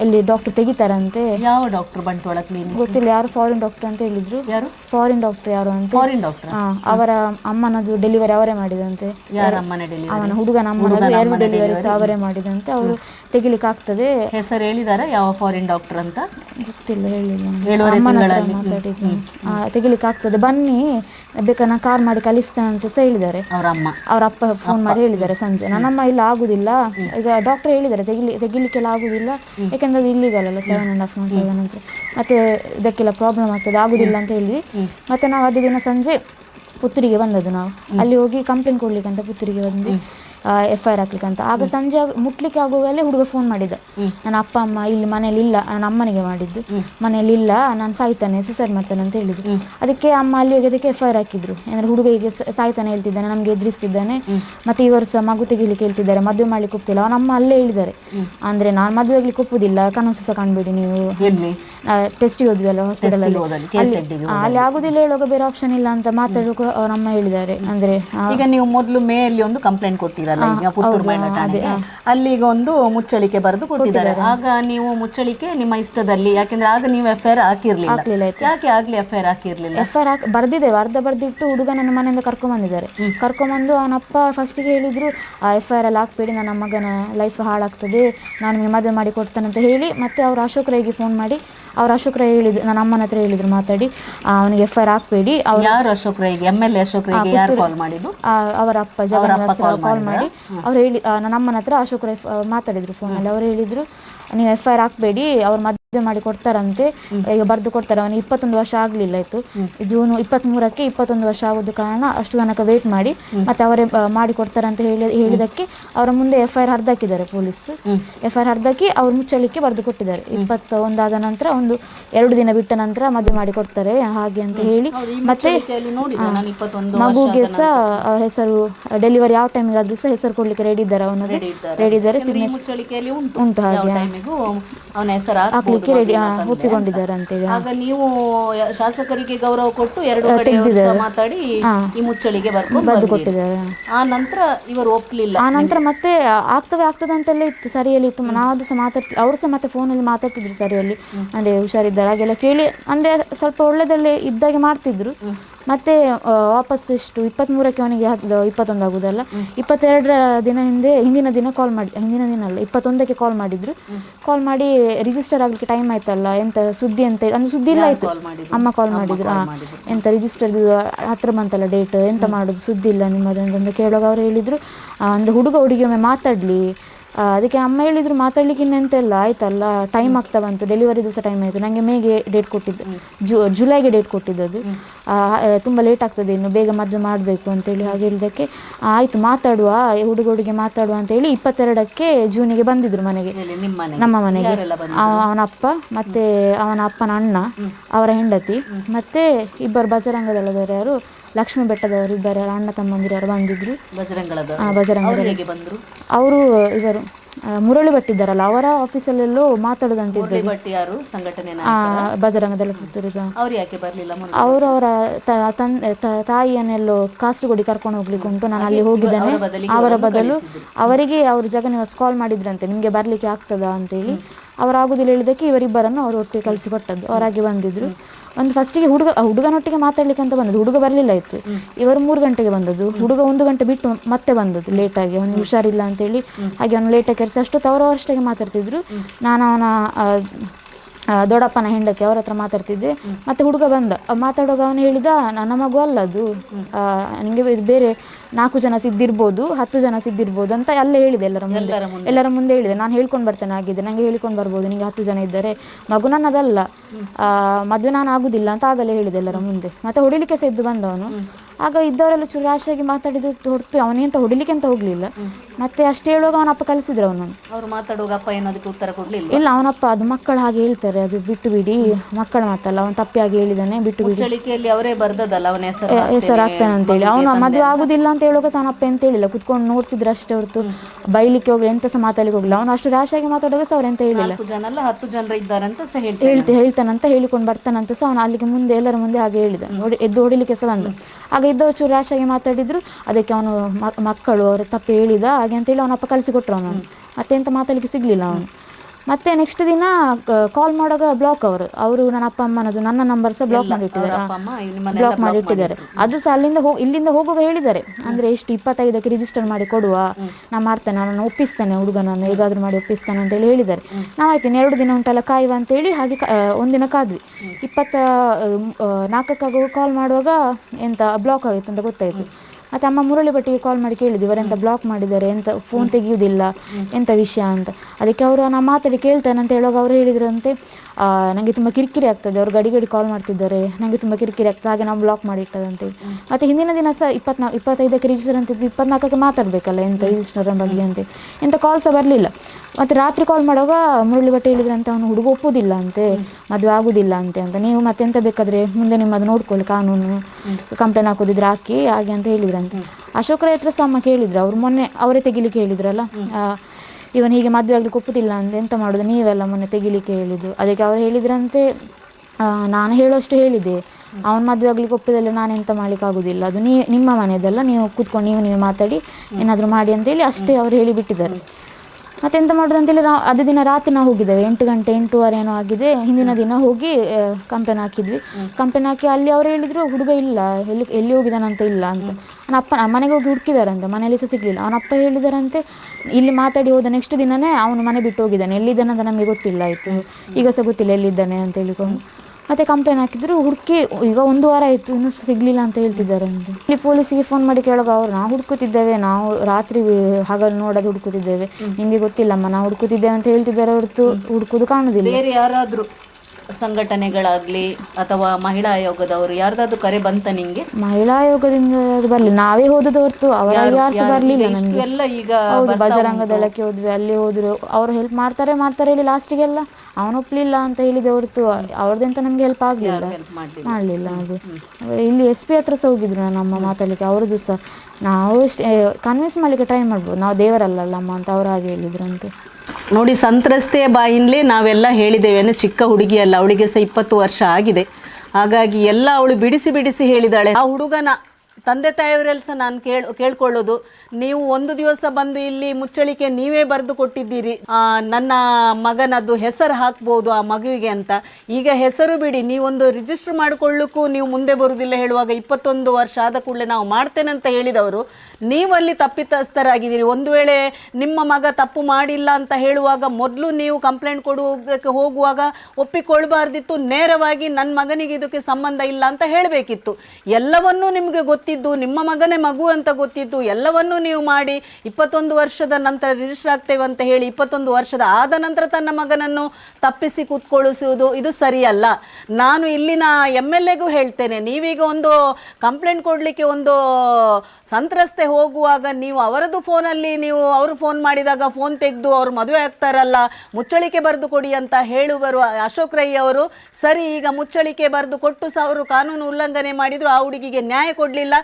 ಇಲ್ಲಿ ಡಾಕ್ಟರ್ ತೆಗಿತಾರಂತೆ. ಯಾವ ಡಾಕ್ಟರ್ ಬಂಟ್ವಾಳ ಕ್ಲಿನಿಕ್ ಗೊತ್ತಿಲ್ಲ ಯಾರು ಫಾರಿನ್ ಡಾಕ್ಟರ್ ಅಂತ ಹೇಳಿದ್ರು. ಯಾರು? ಫಾರಿನ್ ಡಾಕ್ಟರ್ ಯಾರು ಅಂತ? ಫಾರಿನ್ ಡಾಕ್ಟರ್ ಹಾ, ಅವರ ಅಮ್ಮನದು ಡೆಲಿವರಿ ಅವರೇ ಮಾಡಿದಂತೆ. ಯಾರ ಅಮ್ಮನ ಡೆಲಿವರಿ ಅವನ ಹುಡುಗನ ಅಮ್ಮನ ಎರಡು ಡೆಲಿವರಿ ಸಹ ಅವರೇ ಮಾಡಿದಂತೆ. ಅವರು ತೆಗಿಲಿಕ್ಕೆ ಆಗ್ತದೆ. ಹೆಸರು ಹೇಳಿದಾರ ಯಾವ ಫಾರಿನ್ ಡಾಕ್ಟರ್ ಅಂತ? ಗೊತ್ತಿಲ್ಲ ಹೇಳಿಲ್ಲ. ನಂಗೆ. ಏಳುವರೆ ಅಮ್ಮನ ಹತ್ರ ತಿಂಗಳಲ್ಲಿ. ಮಾತಾಡಿದ್ದು. ಆ, ತೆಗಿಲಿಕ್ಕೆ ಆಗ್ತದೆ. ಬನ್ನಿ ಬೇಕಾದ್ರೆ ನಾನು ಕಾರ್ ಮಾಡಿ ಕಲಿಸ್ತೇನೆ ಅಂತ ಸಹ ಹೇಳಿದ್ದಾರೆ. ಅವ್ರ ಅಮ್ಮ. ಅವ್ರ ಅಪ್ಪ ಫೋನ್ ಮಾಡಿ ಹೇಳಿದ್ದಾರೆ ಸಂಜೆ. ನನ್ನಮ್ಮ ಇಲ್ಲಿ ಆಗುದಿಲ್ಲ. ಈಗ ಡಾಕ್ಟರ್ ಹೇಳಿದ್ದಾರೆ ತೆಗಿಲಿ ತೆಗಿಲಿಕ್ಕೆಲ್ಲ ಆಗುದಿಲ್ಲ. ಯಾಕಂದ್ರೆ ಅದು ಇಲ್ಲಿಗಲ್ಲ ಅಲ್ಲ ಸೆವೆನ್ ಆ್ಯಂಡ್ ಹಾಫ್ ಮಂತ್ಸ್ ಆದ ನಂತರ. ಮತ್ತೆ ಇದಕ್ಕೆಲ್ಲ ಪ್ರಾಬ್ಲಮ್ ಆಗ್ತದೆ ಆಗುದಿಲ್ಲ ಅಂತ ಹೇಳಿ. ಮತ್ತೆ ನಾವು ಅದೇ ದಿನ ಸಂಜೆ ಪುತ್ತೂರಿಗೆ ಬಂದದ್ದು ನಾವು. ಅಲ್ಲಿ ಹೋಗಿ ಕಂಪ್ಲೇಂಟ್ ಕೊಡ್ಲಿಕ್ಕೆ ಅಂತ ಪುತ್ತೂರಿಗೆ ಬಂದು ಎಫ್ ಐ ಆರ್ ಹಾಕ್ಲಿಕ್ಕೆ ಅಂತ. ಆಗ ಸಂಜೆ ಆಗ- ಮುಟ್ಲಿಕ್ಕೆ ಆಗುವಾಗಲೇ ಹುಡುಗ ಫೋನ್ ಮಾಡಿದ್ದ ನನ್ನ ಅಪ್ಪ ಅಮ್ಮ ಇಲ್ಲಿ ಮನೇಲಿ ಇಲ್ಲ ನನ್ನ ಅಮ್ಮನಿಗೆ ಮಾಡಿದ್ದು. ಮನೇಲಿ ಇಲ್ಲ ನಾನು ಸಾಯ್ತಾನೆ ಸುಸೈಡ್ ಮಾಡ್ತಾನೆ ಅಂತ ಹೇಳಿದ್ರು. ಅದಕ್ಕೆ ಅಮ್ಮ ಅಲ್ಲಿ ಹೋಗಿ ಅದಕ್ಕೆ ಎಫ್ ಐ ಆರ್ ಹಾಕಿದ್ರು. ಅಂದ್ರೆ ಹುಡುಗ ಈಗ ಸ- ಸಾಯ್ತಾನೆ ಹೇಳ್ತಿದ್ದಾನೆ ನಮ್ಗೆ ಎದುರಿಸ್ತಿದ್ದಾನೆ. ಮತ್ತೆ ಈ ವರ್ಷ ಮಗು ತೆಗಿಲಿಕ್ಕೆ ಹೇಳ್ತಿದ್ದಾರೆ ಮದುವೆ ಮಾಡ್ಲಿಕ್ಕೆ ಒಪ್ತಿಲ್ಲ. ಅವನ ಅಮ್ಮ ಅಲ್ಲೇ ಹೇಳಿದ್ದಾರೆ. ಅಂದ್ರೆ ನಾನು ಮದುವೆ ಆಗ್ಲಿಕ್ಕೆ ಒಪ್ಪುದಿಲ್ಲ ಕನಸು ಸಹ ಕಾಣ್ಬೇಡಿ ನೀವು. ಎಲ್ಲಿ? ಟೆಸ್ಟಿಗೆ ಹೋದ್ವಿ ಅಲ್ಲ? ಹಾಸ್ಪಿಟಲ್ ಅಲ್ಲಿ ಹೋದಲ್ಲಿ ಆ, ಅಲ್ಲಿ ಆಗುದಿಲ್ಲ ಹೇಳುವಾಗ ಬೇರೆ ಆಪ್ಷನ್ ಇಲ್ಲ ಅಂತ ಮಾತಾಡೋಕೆ ಅವ್ರ ಅಮ್ಮ ಹೇಳಿದ್ದಾರೆ. ಅಂದ್ರೆ ಆ, ಈಗ ನೀವು ಮೊದಲು ಮೇ ಅಲ್ಲಿ ಒಂದು ಕಂಪ್ಲೇಂಟ್ ಕೊಟ್ಟಿರಲ್ಲ ಈಗ ಪುತ್ತೂರು ಮಹಿಳಾ ಠಾಣೆಗೆ. ಅಲ್ಲಿ ಈಗ ಒಂದು ಮುಚ್ಚಳಿಕೆ ಬರೆದು ಕೊಟ್ಟಿದ್ದಾರೆ. ಆಗ ನೀವು ಮುಚ್ಚಳಿಕೆ ನಿಮ್ಮ ಇಷ್ಟದಲ್ಲಿ ಯಾಕೆಂದ್ರೆ ಆಗ ನೀವು ಎಫ್ ಐ ಆರ್ ಹಾಕಿರ್ಲಿಲ್ಲ ಯಾಕೆ ಆಗ್ಲಿ ಎಫ್ ಐ ಆರ್ ಹಾಕಿರ್ಲಿಲ್ಲ? ಎಫ್ ಐ ಆರ್ ಬರ್ದಿದ್ದೇವೆ. ಅರ್ಧ ಬರ್ದಿಟ್ಟು ಹುಡುಗ ನನ್ನ ಮನೆಯಿಂದ ಕರ್ಕೊಂಬಂದಿದ್ದಾರೆ. ಕರ್ಕೊಂಬಂದು ಅವನಪ್ಪ ಫಸ್ಟಿಗೆ ಹೇಳಿದ್ರು ಆ ಎಫ್ ಐ ಆರ್ ಅಲ್ಲಿ ಹಾಕ್ಬೇಡಿ ನನ್ನ ಮಗನ ಲೈಫ್ ಹಾಳಾಗ್ತದೆ. ನಾನು ನಿಮಗೆ ಮದುವೆ ಮಾಡಿ ಕೊಡ್ತೇನೆ ಅಂತ ಹೇಳಿ ಮತ್ತೆ ಅವರು ಅಶೋಕ್ ರೈಗೆ ಫೋನ್ ಮಾಡಿ ಅವ್ರು ಅಶೋಕ್ ರೈ ಹೇಳಿದ್ರು ನನ್ನ ಅಮ್ಮನ ಹತ್ರ ಹೇಳಿದ್ರು ಮಾತಾಡಿ. ಆ, ಅವನಿಗೆ ಎಫ್ ಐ ಆರ್ ಹಾಕ್ಬೇಡಿ. ಅವ್ರು ಯಾರು ಅಶೋಕ್ ರೈಗೆ? ಎಂ ಎಲ್ ಎ ಅಶೋಕ್ ರೈಗೆ ಯಾರು ಕಾಲ್ ಮಾಡಿದ್ದು? ಆ, ಅವರ ಅಪ್ಪ ಜಗನ್ನಾಥ ಕಾಲ್ ಮಾಡಿ. ಅವ್ರು ಹೇಳಿ ನನ್ನ ಅಮ್ಮನ ಹತ್ರ ಅಶೋಕ್ ರೈ ಮಾತಾಡಿದ್ರು ಫೋನಲ್ಲಿ ಅವ್ರು ಹೇಳಿದ್ರು ನೀವು ಎಫ್ ಐ ಆರ್ ಹಾಕ್ಬೇಡಿ ಅವ್ರು ಮದುವೆ ಮಾಡಿ ಕೊಡ್ತಾರಂತೆ. ಈಗ ಬರೆದು ಕೊಡ್ತಾರೆ ಅವನಿಗೆ ಇಪ್ಪತ್ತೊಂದು ವರ್ಷ ಆಗಲಿಲ್ಲ ಇತ್ತು ಜೂನ್ ಇಪ್ಪತ್ತ್ಮೂರಕ್ಕೆ ಇಪ್ಪತ್ತೊಂದು ವರ್ಷ ಆಗೋದು ಕಾರಣ ಅಷ್ಟು ತನಕ ವೇಟ್ ಮಾಡಿ ಮತ್ತೆ ಅವರೇ ಆ, ಮಾಡಿ ಕೊಡ್ತಾರೆ ಅಂತ ಹೇಳಿ ಹೇಳಿದಕ್ಕೆ ಅವರ ಮುಂದೆ ಎಫ್ ಐ ಆರ್ ಹರ್ದಾಕಿದ್ದಾರೆ ಪೊಲೀಸ್. ಎಫ್ ಐ ಆರ್ ಹರ್ದಾಕಿ ಅವ್ರು ಮುಚ್ಚಳಿಕ್ಕೆ ಬರೆದು ಕೊಟ್ಟಿದ್ದಾರೆ. ಇಪ್ಪತ್ತ ಒಂದಾದ ನಂತರ ಒಂದು ಎರಡು ದಿನ ಬಿಟ್ಟ ನಂತರ ಮದುವೆ ಮಾಡಿ ಕೊಡ್ತಾರೆ ಹಾಗೆ ಅಂತ ಹೇಳಿ. ಮತ್ತೆ ನೋಡಿದೆ ನಾನು ಇಪ್ಪತ್ತೊಂದು ಮಗುಗೆ ಸಹ ಅವ್ರ ಹೆಸರು ಡೆಲಿವರಿ ಯಾವ ಟೈಮಿಗೆ ಆದ್ರೂ ಸಹ ಹೆಸರು ಕೊಡ್ಲಿಕ್ಕೆ ರೆಡಿ ಇದ್ದಾರೆ ಅವನದು. ರೆಡಿ ಇದ್ದಾರೆ. ಸಿಗ್ನೇಚರ್ ಮುಚ್ಚಳಿಕೆಯಲ್ಲಿ ಉಂಟು. ಹಾಗೆ. ಯಾವ ಟೈಮಿಗೂ ಅವನ ಹೆಸರು ಹಾಕ್ಬೋದು. ಮಾಡಲಿಕ್ಕೆ ರೆಡಿ ಒಪ್ಪಿಕೊಂಡಿದ್ದಾರೆ ಅಂತೇಳಿ ಆಗ ನೀವು ಶಾಸಕರಿಗೆ ಗೌರವ ಕೊಟ್ಟು ಎರಡು ಕಡೆ ಮಾತಾಡಿ ಈ ಮುಚ್ಚಳಿಗೆ ಬರ್ಕೊಂಡು. ಕೊಟ್ಟಿದ್ದಾರೆ. ಆ ನಂತರ ಇವರು ಒಪ್ಲಿಲ್ಲ. ಆ ನಂತರ ಮತ್ತೆ ಆಗ್ತವೆ ಆಗ್ತದೆ ಅಂತೆಲ್ಲ ಇತ್ತು ಸರಿಯಲ್ಲಿ ಇತ್ತು. ನಾವು ಸಹ ಮಾತಾಡ್ತಿ ಅವರು ಸಹ ಮತ್ತೆ ಫೋನಲ್ಲಿ ಮಾತಾಡ್ತಿದ್ರು ಸರಿಯಲ್ಲಿ. ಅಂದ್ರೆ ಹುಷಾರಿದ್ದಾರೆ ಹಾಗೆಲ್ಲ ಕೇಳಿ ಅಂದ್ರೆ ಸ್ವಲ್ಪ ಒಳ್ಳೆದಲ್ಲೇ ಇದ್ದಾಗೆ ಮಾಡ್ತಿದ್ರು. ಮತ್ತೆ ವಾಪಸ್ ಎಷ್ಟು ಇಪ್ಪತ್ತ್ಮೂರಕ್ಕೆ ಅವನಿಗೆ ಹತ್ತು ಇಪ್ಪತ್ತೊಂದು ಆಗುದಲ್ಲ? ಇಪ್ಪತ್ತೆರಡರ ದಿನ ಹಿಂದೆ ಹಿಂದಿನ ದಿನ ಕಾಲ್ ಮಾಡಿ ಹಿಂದಿನ ದಿನ ಅಲ್ಲ ಇಪ್ಪತ್ತೊಂದಕ್ಕೆ ಕಾಲ್ ಮಾಡಿದ್ರು. ಕಾಲ್ ಮಾಡಿ ರಿಜಿಸ್ಟರ್ ಆಗಲಿಕ್ಕೆ ಟೈಮ್ ಆಯ್ತಲ್ಲ ಎಂತ ಸುದ್ದಿ ಅಂತ ಅಂದ್ರೆ ಸುದ್ದಿ ಇಲ್ಲ ಆಯ್ತು. ಅಮ್ಮ ಕಾಲ್ ಮಾಡಿದ್ರು ಎಂತ ರಿಜಿಸ್ಟರ್ ಹತ್ರ ಬಂತಲ್ಲ ಡೇಟ್ ಎಂತ ಮಾಡೋದು ಸುದ್ದಿ ಇಲ್ಲ ನಿಮ್ಮದು ಅಂತ ಕೇಳುವಾಗ ಅವ್ರು ಹೇಳಿದ್ರು ಅಂದ್ರೆ ಹುಡುಗ ಹುಡುಗಿ ಒಮ್ಮೆ ಮಾತಾಡ್ಲಿ ಅದಕ್ಕೆ ಅಮ್ಮ ಹೇಳಿದ್ರು ಮಾತಾಡ್ಲಿಕ್ಕೆ ಇನ್ನೆಂತೆಲ್ಲ ಆಯ್ತಲ್ಲ ಟೈಮ್ ಆಗ್ತಾ ಬಂತು ಡೆಲಿವರಿ ದಿವಸ ಟೈಮ್ ಆಯಿತು. ನನಗೆ ಮೇಗೆ ಡೇಟ್ ಕೊಟ್ಟಿದ್ದು ಜು ಜುಲೈಗೆ ಡೇಟ್ ಕೊಟ್ಟಿದ್ದದು. ತುಂಬ ಲೇಟ್ ಆಗ್ತದೆ ಇನ್ನು ಬೇಗ ಮದುವೆ ಮಾಡಬೇಕು ಅಂತೇಳಿ ಹಾಗೆ ಹೇಳಿದ್ದಕ್ಕೆ ಆಯಿತು ಮಾತಾಡುವ ಹುಡುಗ ಹುಡುಗಿ ಮಾತಾಡುವ ಅಂತೇಳಿ ಇಪ್ಪತ್ತೆರಡಕ್ಕೆ ಜೂನಿಗೆ ಬಂದಿದ್ರು ಮನೆಗೆ. ನಿಮ್ಮ ಮನೆ ನಮ್ಮ ಮನೆಗೆ. ಅವನ ಅಪ್ಪ ಮತ್ತೆ ಅವನ ಅಪ್ಪನ ಅಣ್ಣ ಅವರ ಹೆಂಡತಿ ಮತ್ತೆ ಇಬ್ಬರು ಬಜರಂಗದಲ್ಲದವರು ಯಾರು ಲಕ್ಷ್ಮೀ ಬೆಟ್ಟದವರು ಇಬ್ಬರು ಅಣ್ಣ ತಮ್ಮಂದಿರವರು ಬಂದಿದ್ರು. ಬಜರಂಗ ಅವ್ರು ಹೇಗೆ ಅವರು ಇವರು ಮುರಳಿ ಭಟ್ ಇದ್ದಾರಲ್ಲ ಅವರ ಆಫೀಸಲ್ಲೆಲ್ಲೋ ಮಾತಾಡುದಂತಿದ್ರು ಯಾರು? ಸಂಘಟನೆ ಬಜರಂಗದಲ್ಲಿ ಅವ್ರು ಯಾಕೆ ಬರ್ಲಿಲ್ಲ ಅವರು ಅವರ ತಾಯಿಯನ್ನೆಲ್ಲೋ ಕಾಸರಗೋಡಿ ಕರ್ಕೊಂಡು ಹೋಗ್ಲಿಕ್ಕೆ ಉಂಟು. ನಾನು ಅಲ್ಲಿ ಹೋಗಿದ್ದೇನೆ. ಅವರ ಬದಲು ಅವರಿಗೆ ಅವರು ಜಗನ್ನಿವಾಸ್ ಕಾಲ್ ಮಾಡಿದ್ರಂತೆ ನಿಮಗೆ ಬರ್ಲಿಕ್ಕೆ ಆಗ್ತದಾ ಅಂತೇಳಿ. ಅವರಾಗುದಿಲ್ಲ ಆಗುದಿಲ್ಲ ಹೇಳಿದಕ್ಕೆ ಇವರಿಬ್ಬರನ್ನು ಅವರು ಒಟ್ಟಿಗೆ ಕಳಿಸಿಕೊಟ್ಟದ್ದು ಅವರಾಗಿ ಬಂದಿದ್ರು. ಒಂದು ಫಸ್ಟಿಗೆ ಹುಡುಗ ಹುಡುಗನೊಟ್ಟಿಗೆ ಮಾತಾಡ್ಲಿಕ್ಕೆ ಅಂತ ಬಂದದ್ದು ಹುಡುಗ ಬರಲಿಲ್ಲ ಇತ್ತು ಇವರು ಮೂರು ಗಂಟೆಗೆ ಬಂದದ್ದು. ಹುಡುಗ ಒಂದು ಗಂಟೆ ಬಿಟ್ಟು ಮತ್ತೆ ಬಂದದ್ದು ಲೇಟಾಗಿ ಅವನು ಹುಷಾರಿಲ್ಲ ಅಂತೇಳಿ ಹಾಗೆ ಅವನು ಲೇಟಾಗಿ ಕರೆಸಿ ಅಷ್ಟು ಅವರು ಅಷ್ಟಾಗಿ ಮಾತಾಡ್ತಿದ್ರು. ನಾನು ಅವನ ದೊಡ್ಡಪ್ಪನ ಹೆಂಡತಿ ಅವ್ರ ಹತ್ರ ಮಾತಾಡ್ತಿದ್ದೆ. ಮತ್ತೆ ಹುಡುಗ ಬಂದ. ಮಾತಾಡುವಾಗ ಅವನು ಹೇಳಿದ ನನ್ನ ಮಗು ಅಲ್ಲ ಅದು. ಇದು ಬೇರೆ ನಾಲ್ಕು ಜನ ಸಿದ್ದಿರ್ಬೋದು ಹತ್ತು ಜನ ಸಿದ್ದಿರ್ಬೋದು ಅಂತ ಅಲ್ಲೇ ಹೇಳಿದೆ ಎಲ್ಲರ ಮುಂದೆ. ಎಲ್ಲರ ಮುಂದೆ. ಹೇಳಿದೆ. ನಾನು ಹೇಳ್ಕೊಂಡು ಬರ್ತೇನೆ ಆಗಿದೆ ನನಗೆ ಹೇಳ್ಕೊಂಡು ಬರ್ಬೋದು ನಿಮಗೆ ಹತ್ತು ಜನ ಇದ್ದಾರೆ. ಮಗು ನನ್ನದಲ್ಲ. ಮದುವೆ ನಾನು ಆಗುದಿಲ್ಲ ಅಂತ ಆಗಲೇ ಹೇಳಿದೆ ಎಲ್ಲರ ಮುಂದೆ. ಮತ್ತೆ ಹೊಡಿಲಿಕ್ಕೆ ಸಹ ಇದ್ದು ಬಂದವನು ಆಗ ಇದ್ದವರೆಲ್ಲ ಚೂರು ರಾಶಿಯಾಗಿ ಮಾತಾಡಿದ್ದು ಹೊರತು ಅಂತ ಹೊಡಿಲಿಕ್ಕೆ ಅಂತ ಹೋಗ್ಲಿಲ್ಲ. ಮತ್ತೆ ಅಷ್ಟೇ ಹೇಳುವಾಗ ಅವನಪ್ಪ ಕಲಿಸಿದ್ರು ಅವನು ಅವ್ರು ಮಾತಾಡುವಾಗ ಅಪ್ಪ ಏನದಕ್ಕೆ ಉತ್ತರ ಕೊಡ್ಲಿಲ್ಲ ಇಲ್ಲ ಅವನಪ್ಪ ಅದು ಮಕ್ಕಳ ಹಾಗೆ ಹೇಳ್ತಾರೆ ಅದು ಬಿಟ್ಟು ಬಿಡಿ ಮಕ್ಕಳ ಮಾತಲ್ಲ ಅವನು ತಪ್ಪಿಯಾಗಿ ಹೇಳಿದಾನೆ ಬಿಟ್ಟು ಬಿಡಿ. ಅವರೇ ಬರ್ದದಲ್ಲ ಅವನ ಹೆಸರು ಹೆಸರು ಆಗ್ತಾನೆ ಅಂತೇಳಿ ಅವನು ಮದುವೆ ಆಗುದಿಲ್ಲ ಅಂತ ಹೇಳುವಾಗ ಸಹ ಅವನಪ್ಪ ಎಂತ ಹೇಳಿಲ್ಲ. ಕುತ್ಕೊಂಡು ನೋಡ್ತಿದ್ರು ಅಷ್ಟೇ ಹೊರತು. ಬೈಲಿಕ್ಕೆ ಹೋಗ್ಲಿ ಎಂತ ಸಹ ಮಾತಾಡಲಿಕ್ಕೆ ಹೋಗ್ಲಿಲ್ಲ. ಅವನು ಅಷ್ಟು ರಾಶಿಯಾಗಿ ಮಾತಾಡುವಾಗ ಸಹ ಅವ್ರು ಎಂತ ಹೇಳಿಲ್ಲ. ನಾಲ್ಕು ಜನ ಅಲ್ಲ ಹತ್ತು ಜನರ ಇದ್ದಾರೆ ಅಂತ ಸಹ ಹೇಳ್ತಿ ಹೇಳ್ತಾನಂತ ಹೇಳಿಕೊಂಡು ಬರ್ತಾನಂತ ಸಹ ಅವನು ಅಲ್ಲಿಗೆ ಮುಂದೆ ಎಲ್ಲರ ಮುಂದೆ ಹಾಗೆ ಹೇಳಿದ. ನೋಡಿ ಎದ್ದು ಹೊಡಿಲಿಕ್ಕೆ ಸಹ ಬಂದ ಆಗ ಇದ್ದವರು ಚೂರು ಆಗಿ ಮಾತಾಡಿದ್ರು. ಅದಕ್ಕೆ ಅವನು ಮಕ್ಕಳು ಅವರು ತಪ್ಪು ಹೇಳಿದ. ಹಾಗೆ ಅಂತ ಅಂತೇಳಿ ಅವನಪ್ಪ ಕಳಿಸಿಕೊಟ್ರು ಅವನು ಮತ್ತೆ ಎಂತ ಮಾತಾಡಲಿಕ್ಕೆ ಸಿಗ್ಲಿಲ್ಲ ಅವನು. ಮತ್ತೆ ನೆಕ್ಸ್ಟ್ ದಿನ ಕಾಲ್ ಮಾಡುವಾಗ ಬ್ಲಾಕ್ ಅವರು. ಅವರು ನನ್ನ ಅಪ್ಪ ಅಮ್ಮನದು ನನ್ನ ನಂಬರ್ ಸಹ ಬ್ಲಾಕ್ ಮಾಡಿಟ್ಟಿದ್ದಾರೆ. ಬ್ಲಾಕ್ ಮಾಡಿ ಇಟ್ಟಿದ್ದಾರೆ ಅದು ಸಹ ಅಲ್ಲಿಂದ ಇಲ್ಲಿಂದ ಹೋಗುವಾಗ ಹೇಳಿದ್ದಾರೆ. ಅಂದ್ರೆ ಎಷ್ಟು ಇಪ್ಪತ್ತೈದಕ್ಕೆ ರಿಜಿಸ್ಟರ್ ಮಾಡಿ ಕೊಡುವ ನಾ ಮಾಡ್ತೇನೆ ನಾನು ಒಪ್ಪಿಸ್ತೇನೆ ಹುಡುಗನನ್ನು ಹೇಗಾದ್ರೂ ಮಾಡಿ ಒಪ್ಪಿಸ್ತಾನೆ ಅಂತ ಹೇಳಿ ಹೇಳಿದ್ದಾರೆ ನಾವಾಯ್ತು ಆಯ್ತೇನೆ ಎರಡು ದಿನ ಉಂಟಲ್ಲ ಕಾಯುವ ಅಂತೇಳಿ ಹಾಗೆ ಕಾ- ಆ, ಒಂದಿನ ಕಾದ್ವಿ. ಇಪ್ಪತ್ತ ನಾಲ್ಕಕ್ಕಾಗ ಕಾಲ್ ಮಾಡುವಾಗ ಎಂತ ಬ್ಲಾಕ್ ಆಗಿತ್ತು ಅಂತ ಗೊತ್ತಾಯ್ತು. ಮತ್ತೆ ಅಮ್ಮ ಮುರಳಿ ಭಟ್ಟಿಗೆ ಕಾಲ್ ಮಾಡಿ ಕೇಳಿದ್ವಿ ಇವರೆಂತ ಬ್ಲಾಕ್ ಮಾಡಿದ್ದಾರೆ? ಎಂತ ಫೋನ್ ತೆಗೆಯುವುದಿಲ್ಲ ಎಂತ ವಿಷಯ? ಅಂತ. ಅದಕ್ಕೆ ಅವರು ನಾನು ಮಾತಾಡಿ ಕೇಳ್ತೇನೆ ಅಂತ ಹೇಳುವಾಗ ಅವರು ಹೇಳಿದ್ರಂತೆ ನನಗೆ ತುಂಬ ಕಿರಿಕಿರಿ ಆಗ್ತದೆ. ಅವ್ರು ಗಡಿ ಗಡಿ ಕಾಲ್ ಮಾಡ್ತಿದ್ದಾರೆ. ನನಗೆ ತುಂಬ ಕಿರಿಕಿರಿ ಆಗ್ತದೆ. ಹಾಗೆ ನಾವು ಬ್ಲಾಕ್ ಮಾಡಿಟ್ಟದಂತೇಳಿ ಮತ್ತೆ ಹಿಂದಿನ ದಿನ ಸಹ ಇಪ್ಪತ್ನಾಲ್ಕು ಇಪ್ಪತ್ತೈದಕ್ಕೆ ರಿಜಿಸ್ಟರ್ ಅಂತಿದ್ದು ಇಪ್ಪತ್ನಾಲ್ಕಕ್ಕೆ ಮಾತಾಡಬೇಕಲ್ಲ ಎಂಥ ರಿಜಿಸ್ಟರ್ ಬಗ್ಗೆ ಅಂತ ಎಂಥ ಕಾಲ್ ಸಹ ಬರಲಿಲ್ಲ. ಮತ್ತು ರಾತ್ರಿ ಕಾಲ್ ಮಾಡುವಾಗ ಮುರಳಿ ಭಟ್ ಅಂತ ಅವನು ಹುಡುಗ ಒಪ್ಪುವುದಿಲ್ಲ ಅಂತೆ. ಮದುವೆ ಆಗುವುದಿಲ್ಲ ಅಂತೆ ಅಂತ. ನೀವು ಮತ್ತೆ ಎಂತ ಬೇಕಾದರೆ ಮುಂದೆ ನಿಮ್ಮದು ನೋಡ್ಕೊಳ್ಳಿ ಕಾನೂನು ಕಂಪ್ಲೇಂಟ್ ಹಾಕೋದಿದ್ರೆ ಹಾಕಿ ಹಾಗೆ ಅಂತ ಹೇಳಿದ್ರಂತೆ ಅಶೋಕ್ರ ಹತ್ರ ಸಹ ಅಮ್ಮ ಕೇಳಿದ್ರು. ಅವ್ರು ಮೊನ್ನೆ ಅವರೇ ತೆಗಿಲಿಕ್ಕೆ ಹೇಳಿದ್ರಲ್ಲ. ಇವನು ಹೀಗೆ ಮದುವೆ ಆಗಲಿಕ್ಕೆ ಒಪ್ಪುತ್ತಿಲ್ಲ ಅಂತ ಎಂತ ಮಾಡೋದು? ನೀವೆಲ್ಲ ಮೊನ್ನೆ ತೆಗಿಲಿಕ್ಕೆ ಹೇಳಿದ್ದು. ಅದಕ್ಕೆ ಅವ್ರು ಹೇಳಿದ್ರಂತೆ ನಾನು ಹೇಳೋಷ್ಟು ಹೇಳಿದೆ ಅವನ ಮದುವೆ ಆಗಲಿಕ್ಕೆ ಒಪ್ಪದಲ್ಲ ನಾನು ಎಂತ ಮಾಡ್ಲಿಕ್ಕೆ ಆಗುದಿಲ್ಲ. ಅದು ನೀ ನಿಮ್ಮ ಮನೆಯದಲ್ಲ ನೀವು ಕೂತ್ಕೊಂಡು ನೀವು ನೀವು ಮಾತಾಡಿ ಏನಾದರೂ ಮಾಡಿ ಅಂತೇಳಿ ಅಷ್ಟೇ ಅವ್ರು ಹೇಳಿ ಬಿಟ್ಟಿದ್ದಾರೆ ಮತ್ತೆ ಎಂತ ಮಾಡೋದು ಅಂತೇಳಿ ನಾವು ಅದೇ ದಿನ ರಾತ್ರಿ ನಾವು ಹೋಗಿದ್ದೇವೆ. ಎಂಟು ಗಂಟೆ ಎಂಟೂವರೆ ಏನೋ ಆಗಿದೆ. ಹಿಂದಿನ ದಿನ ಹೋಗಿ ಕಂಪೆನ್ ಹಾಕಿದ್ವಿ. ಕಂಪೆನ್ ಹಾಕಿ ಅಲ್ಲಿ ಅವ್ರು ಹೇಳಿದ್ರು ಹುಡುಗ ಇಲ್ಲ ಎಲ್ಲಿ ಎಲ್ಲಿ ಹೋಗಿದಾನಂತ ಇಲ್ಲ ಅಂತ. ನನ್ನ ಅಪ್ಪ ಮನೆಗೆ ಹೋಗಿ ಹುಡುಕಿದಾರಂತೆ. ಮನೆಯಲ್ಲಿ ಸಹ ಸಿಗಲಿಲ್ಲ. ಅವನಪ್ಪ ಹೇಳಿದಾರಂತೆ ಇಲ್ಲಿ ಮಾತಾಡಿ ಹೋದ ನೆಕ್ಸ್ಟ್ ದಿನನೇ ಅವನು ಮನೆ ಬಿಟ್ಟು ಹೋಗಿದ್ದಾನೆ. ಎಲ್ಲಿದ್ದಾನೆ ಅಂತ ನಮಗೆ ಗೊತ್ತಿಲ್ಲ ಆಯಿತು. ಈಗ ಸಹ ಗೊತ್ತಿಲ್ಲ ಎಲ್ಲಿದ್ದಾನೆ ಅಂತ ಹೇಳಿಕೊಂಡು. ಮತ್ತೆ ಕಂಪ್ಲೇಂಟ್ ಹಾಕಿದ್ರು, ಹುಡುಕಿ, ಈಗ ಒಂದು ವಾರ ಆಯಿತು, ಇನ್ನೂ ಸಿಗ್ಲಿಲ್ಲ ಅಂತ ಹೇಳ್ತಿದ್ದಾರೆ ಅಂತ. ಇಲ್ಲಿ ಪೊಲೀಸಿಗೆ ಫೋನ್ ಮಾಡಿ ಕೇಳುವಾಗ ಅವ್ರು, ನಾವು ಹುಡುಕುತ್ತಿದ್ದೇವೆ, ನಾವು ರಾತ್ರಿ ಹಗಲು ನೋಡೋದು ಹುಡುಕುತ್ತಿದ್ದೇವೆ. ನಿಮಗೆ ಗೊತ್ತಿಲ್ಲಮ್ಮ, ನಾವು ಹುಡುಕುತ್ತಿದ್ದೇವೆ ಅಂತ ಹೇಳ್ತಿದ್ದಾರೆ ಹೊರತು ಹುಡುಕುದು ಕಾಣುದಿಲ್ಲ ಬೇರೆ ಯಾರಾದ್ರೂ ಸಂಘಟನೆಗಳಾಗ್ಲಿ ಅಥವಾ ಮಹಿಳಾ ಆಯೋಗದವರು ಯಾರ್ದಾದ್ರು ಕರೆ ಬಂತ ನಿಂಗೆ? ಮಹಿಳಾ ಆಯೋಗದಿಂದ ಬರ್ಲಿ ಬರ್ಲಿಲ್ಲ. ನಾವೇ ಹೋದದ ಹೊರತು ಅವರ ಯಾರು ಬರ್ಲಿಲ್ಲ ಎಲ್ಲ ಈಗ ಹೌದು ಬಜರಂಗ ದಳಕ್ಕೆ ಹೋದ್ವಿ ಅಲ್ಲಿ ಹೋದ್ರು. ಅವ್ರು ಹೆಲ್ಪ್ ಮಾಡ್ತಾರೆ ಮಾಡ್ತಾರೆ ಹೇಳಿ ಲಾಸ್ಟಿಗೆಲ್ಲ ಅವನು ಒಪ್ಲಿಲ್ಲ ಅಂತ ಹೇಳಿದೆ ಹೊರತು. ಅವ್ರದ್ದೆಂತ ನಮ್ಗೆ ಹೆಲ್ಪ್ ಆಗ್ಲಿಲ್ಲ. ಹೆಲ್ಪ್ ಮಾಡಲಿಲ್ಲ? ಹಾಗೆ. ಇಲ್ಲಿ ಎಸ್ ಪಿ ಹತ್ರ ಸಹ ಹೋಗಿದ್ರು ನಾನು ನಮ್ಮ ಮಾತಾಡಲಿಕ್ಕೆ. ಅವ್ರದ್ದು ಸಹ. ನಾವು ಕನ್ವಿನ್ಸ್ ಮಾಡ್ಲಿಕ್ಕೆ ಟ್ರೈ ಮಾಡ್ಬೋದು. ನಾವು ದೇವರಲ್ಲಲ್ಲಮ್ಮ ಅಂತ ಅವ್ರು ಹಾಗೆ ಹೇಳಿದ್ರಂತೆ ನೋಡಿ ಸಂತ್ರಸ್ತೆಯ ಬಾಯಿಂದಲೇ ನಾವೆಲ್ಲ ಹೇಳಿದ್ದೇವೆ. ಚಿಕ್ಕ ಹುಡುಗಿ ಅಲ್ಲ, ಅವಳಿಗೆ ಸಹ ಇಪ್ಪತ್ತು ವರ್ಷ ಆಗಿದೆ. ಹಾಗಾಗಿ ಎಲ್ಲ ಅವಳು ಬಿಡಿಸಿ ಬಿಡಿಸಿ ಹೇಳಿದಾಳೆ. ಆ ಹುಡುಗನ, ತಂದೆ ತಾಯಿಯವರೆಲ್ಲ ಸಹ ನಾನು ಕೇಳ್, ಕೇಳ್ಕೊಳ್ಳೋದು, ನೀವು ಒಂದು ದಿವಸ ಬಂದು ಇಲ್ಲಿ ಮುಚ್ಚಳಿಕೆ ನೀವೇ ಬರೆದು ಕೊಟ್ಟಿದ್ದೀರಿ. ನನ್ನ ಮಗನದ್ದು ಹೆಸರು ಹಾಕ್ಬೋದು ಆ ಮಗುವಿಗೆ ಅಂತ. ಈಗ ಹೆಸರು ಬಿಡಿ, ನೀವೊಂದು ರಿಜಿಸ್ಟರ್ ಮಾಡಿಕೊಳ್ಳಕ್ಕೂ ನೀವು ಮುಂದೆ ಬರುವುದಿಲ್ಲ ಹೇಳುವಾಗ ಇಪ್ಪತ್ತೊಂದು ವರ್ಷ ಆದ ಕೂಡಲೇ ನಾವು ಮಾಡ್ತೇನೆ ಅಂತ ಹೇಳಿದವರು. ನೀವಲ್ಲಿ ತಪ್ಪಿತಸ್ಥರಾಗಿದ್ದೀರಿ. ಒಂದು ವೇಳೆ ನಿಮ್ಮ ಮಗ ತಪ್ಪು ಮಾಡಿಲ್ಲ ಅಂತ ಹೇಳುವಾಗ ಮೊದಲು ನೀವು ಕಂಪ್ಲೇಂಟ್ ಕೊಡುವುದಕ್ಕೆ ಹೋಗುವಾಗ ಒಪ್ಪಿಕೊಳ್ಬಾರ್ದಿತ್ತು ನೇರವಾಗಿ ನನ್ನ ಮಗನಿಗೆ ಇದಕ್ಕೆ ಸಂಬಂಧ ಇಲ್ಲ ಅಂತ ಹೇಳಬೇಕಿತ್ತು. ಎಲ್ಲವನ್ನೂ ನಿಮಗೆ ಗೊತ್ತಿದ್ದು, ನಿಮ್ಮ ಮಗನೇ ಮಗು ಅಂತ ಗೊತ್ತಿದ್ದು, ಎಲ್ಲವನ್ನೂ ನೀವು ಮಾಡಿ ಇಪ್ಪತ್ತೊಂದು ವರ್ಷದ ನಂತರ ರಿಜಿಸ್ಟರ್ ಆಗ್ತೇವೆ ಅಂತ ಹೇಳಿ ಇಪ್ಪತ್ತೊಂದು ವರ್ಷದ ಆದ ನಂತರ ತನ್ನ ಮಗನನ್ನು ತಪ್ಪಿಸಿ ಕೂತ್ಕೊಳ್ಳಿಸುವುದು ಇದು ಸರಿಯಲ್ಲ. ನಾನು ಇಲ್ಲಿನ ಎಂ ಎಲ್ ಎಗೂ ಹೇಳ್ತೇನೆ, ನೀವೀಗ ಒಂದು ಕಂಪ್ಲೇಂಟ್ ಕೊಡಲಿಕ್ಕೆ ಒಂದು ಸಂತ್ರಸ್ತೆ ಹೋಗುವಾಗ ನೀವು ಅವರದ್ದು ಫೋನಲ್ಲಿ ನೀವು ಅವರು ಫೋನ್ ಮಾಡಿದಾಗ ಫೋನ್ ತೆಗೆದು ಅವರು ಮದುವೆ ಆಗ್ತಾರಲ್ಲ, ಮುಚ್ಚಳಿಕೆ ಬರೆದು ಕೊಡಿ ಅಂತ ಹೇಳುವರು ಅಶೋಕ್ ರೈ ಅವರು. ಸರಿ, ಈಗ ಮುಚ್ಚಳಿಕೆ ಬರೆದು ಕೊಟ್ಟು ಸಹ ಅವರು ಕಾನೂನು ಉಲ್ಲಂಘನೆ ಮಾಡಿದ್ರು, ಆ ಹುಡುಗಿಗೆ ನ್ಯಾಯ ಕೊಡಲಿಲ್ಲ.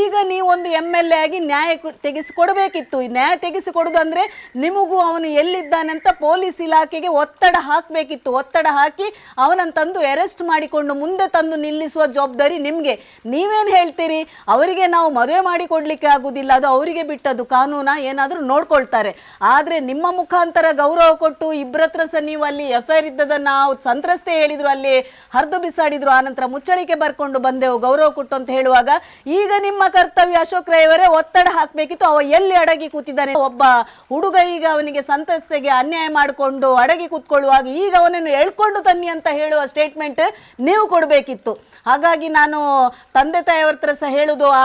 ಈಗ ನೀವು ಒಂದು ಎಂ ಎಲ್ ಎ ಆಗಿ ನ್ಯಾಯ ತೆಗೆಸಿಕೊಡಬೇಕಿತ್ತು. ನ್ಯಾಯ ತೆಗೆಸಿಕೊಡೋದು ಅಂದ್ರೆ ನಿಮಗೂ ಅವನು ಎಲ್ಲಿದ್ದಾನಂತ ಪೊಲೀಸ್ ಇಲಾಖೆಗೆ ಒತ್ತಡ ಹಾಕಬೇಕಿತ್ತು. ಒತ್ತಡ ಹಾಕಿ ಅವನನ್ನು ತಂದು ಅರೆಸ್ಟ್ ಮಾಡಿಕೊಂಡು ಮುಂದೆ ತಂದು ನಿಲ್ಲಿಸುವ ಜವಾಬ್ದಾರಿ ನಿಮಗೆ. ನೀವೇನು ಹೇಳ್ತೀರಿ? ಅವರಿಗೆ ನಾವು ಮದುವೆ ಮಾಡಿ ಕೊಡ್ಲಿಕ್ಕೆ ಆಗುದಿಲ್ಲ ಅದು ಅವರಿಗೆ ಬಿಟ್ಟದ್ದು, ಕಾನೂನ ಏನಾದರೂ ನೋಡ್ಕೊಳ್ತಾರೆ. ಆದರೆ ನಿಮ್ಮ ಮುಖಾಂತರ ಗೌರವ ಕೊಟ್ಟು ಇಬ್ಬರತ್ರ ಸಹ ನೀವು ಅಲ್ಲಿ ಎಫ್ ಐ ಆರ್ ಇದ್ದದನ್ನು ಸಂತ್ರಸ್ತೆ ಹೇಳಿದ್ರು, ಅಲ್ಲಿ ಹರಿದು ಬಿಸಾಡಿದ್ರು, ಆನಂತರ ಮುಚ್ಚಳಿಕೆ ಬರ್ಕೊಂಡು ಬಂದೆವು, ಗೌರವ ಕೊಟ್ಟು ಅಂತ ಹೇಳುವಾಗ, ಈಗ ನಿಮ್ಮ ಕರ್ತವ್ಯ ಅಶೋಕ್ ರೈ ಅವರೇ ಒತ್ತಡ ಹಾಕಬೇಕಿತ್ತು, ಅವ ಎಲ್ಲಿ ಅಡಗಿ ಕೂತಿದ್ದಾನೆ? ಒಬ್ಬ ಹುಡುಗ ಈಗ ಅವನಿಗೆ ಸಂತ್ರಸ್ತೆಗೆ ಅನ್ಯಾಯ ಮಾಡಿಕೊಂಡು ಅಡಗಿ ಕೂತ್ಕೊಳ್ಳುವಾಗ ಈಗ ಅವನನ್ನು ಎಳ್ಕೊಂಡು ತನ್ನಿ ಅಂತ ಹೇಳುವ ಸ್ಟೇಟ್ಮೆಂಟ್ ನೀವು ಕೊಡಬೇಕಿತ್ತು. ಹಾಗಾಗಿ ನಾನು ತಂದೆ ತಾಯಿಯವ್ರ ಹತ್ರ ಸಹ ಹೇಳುದು, ಆ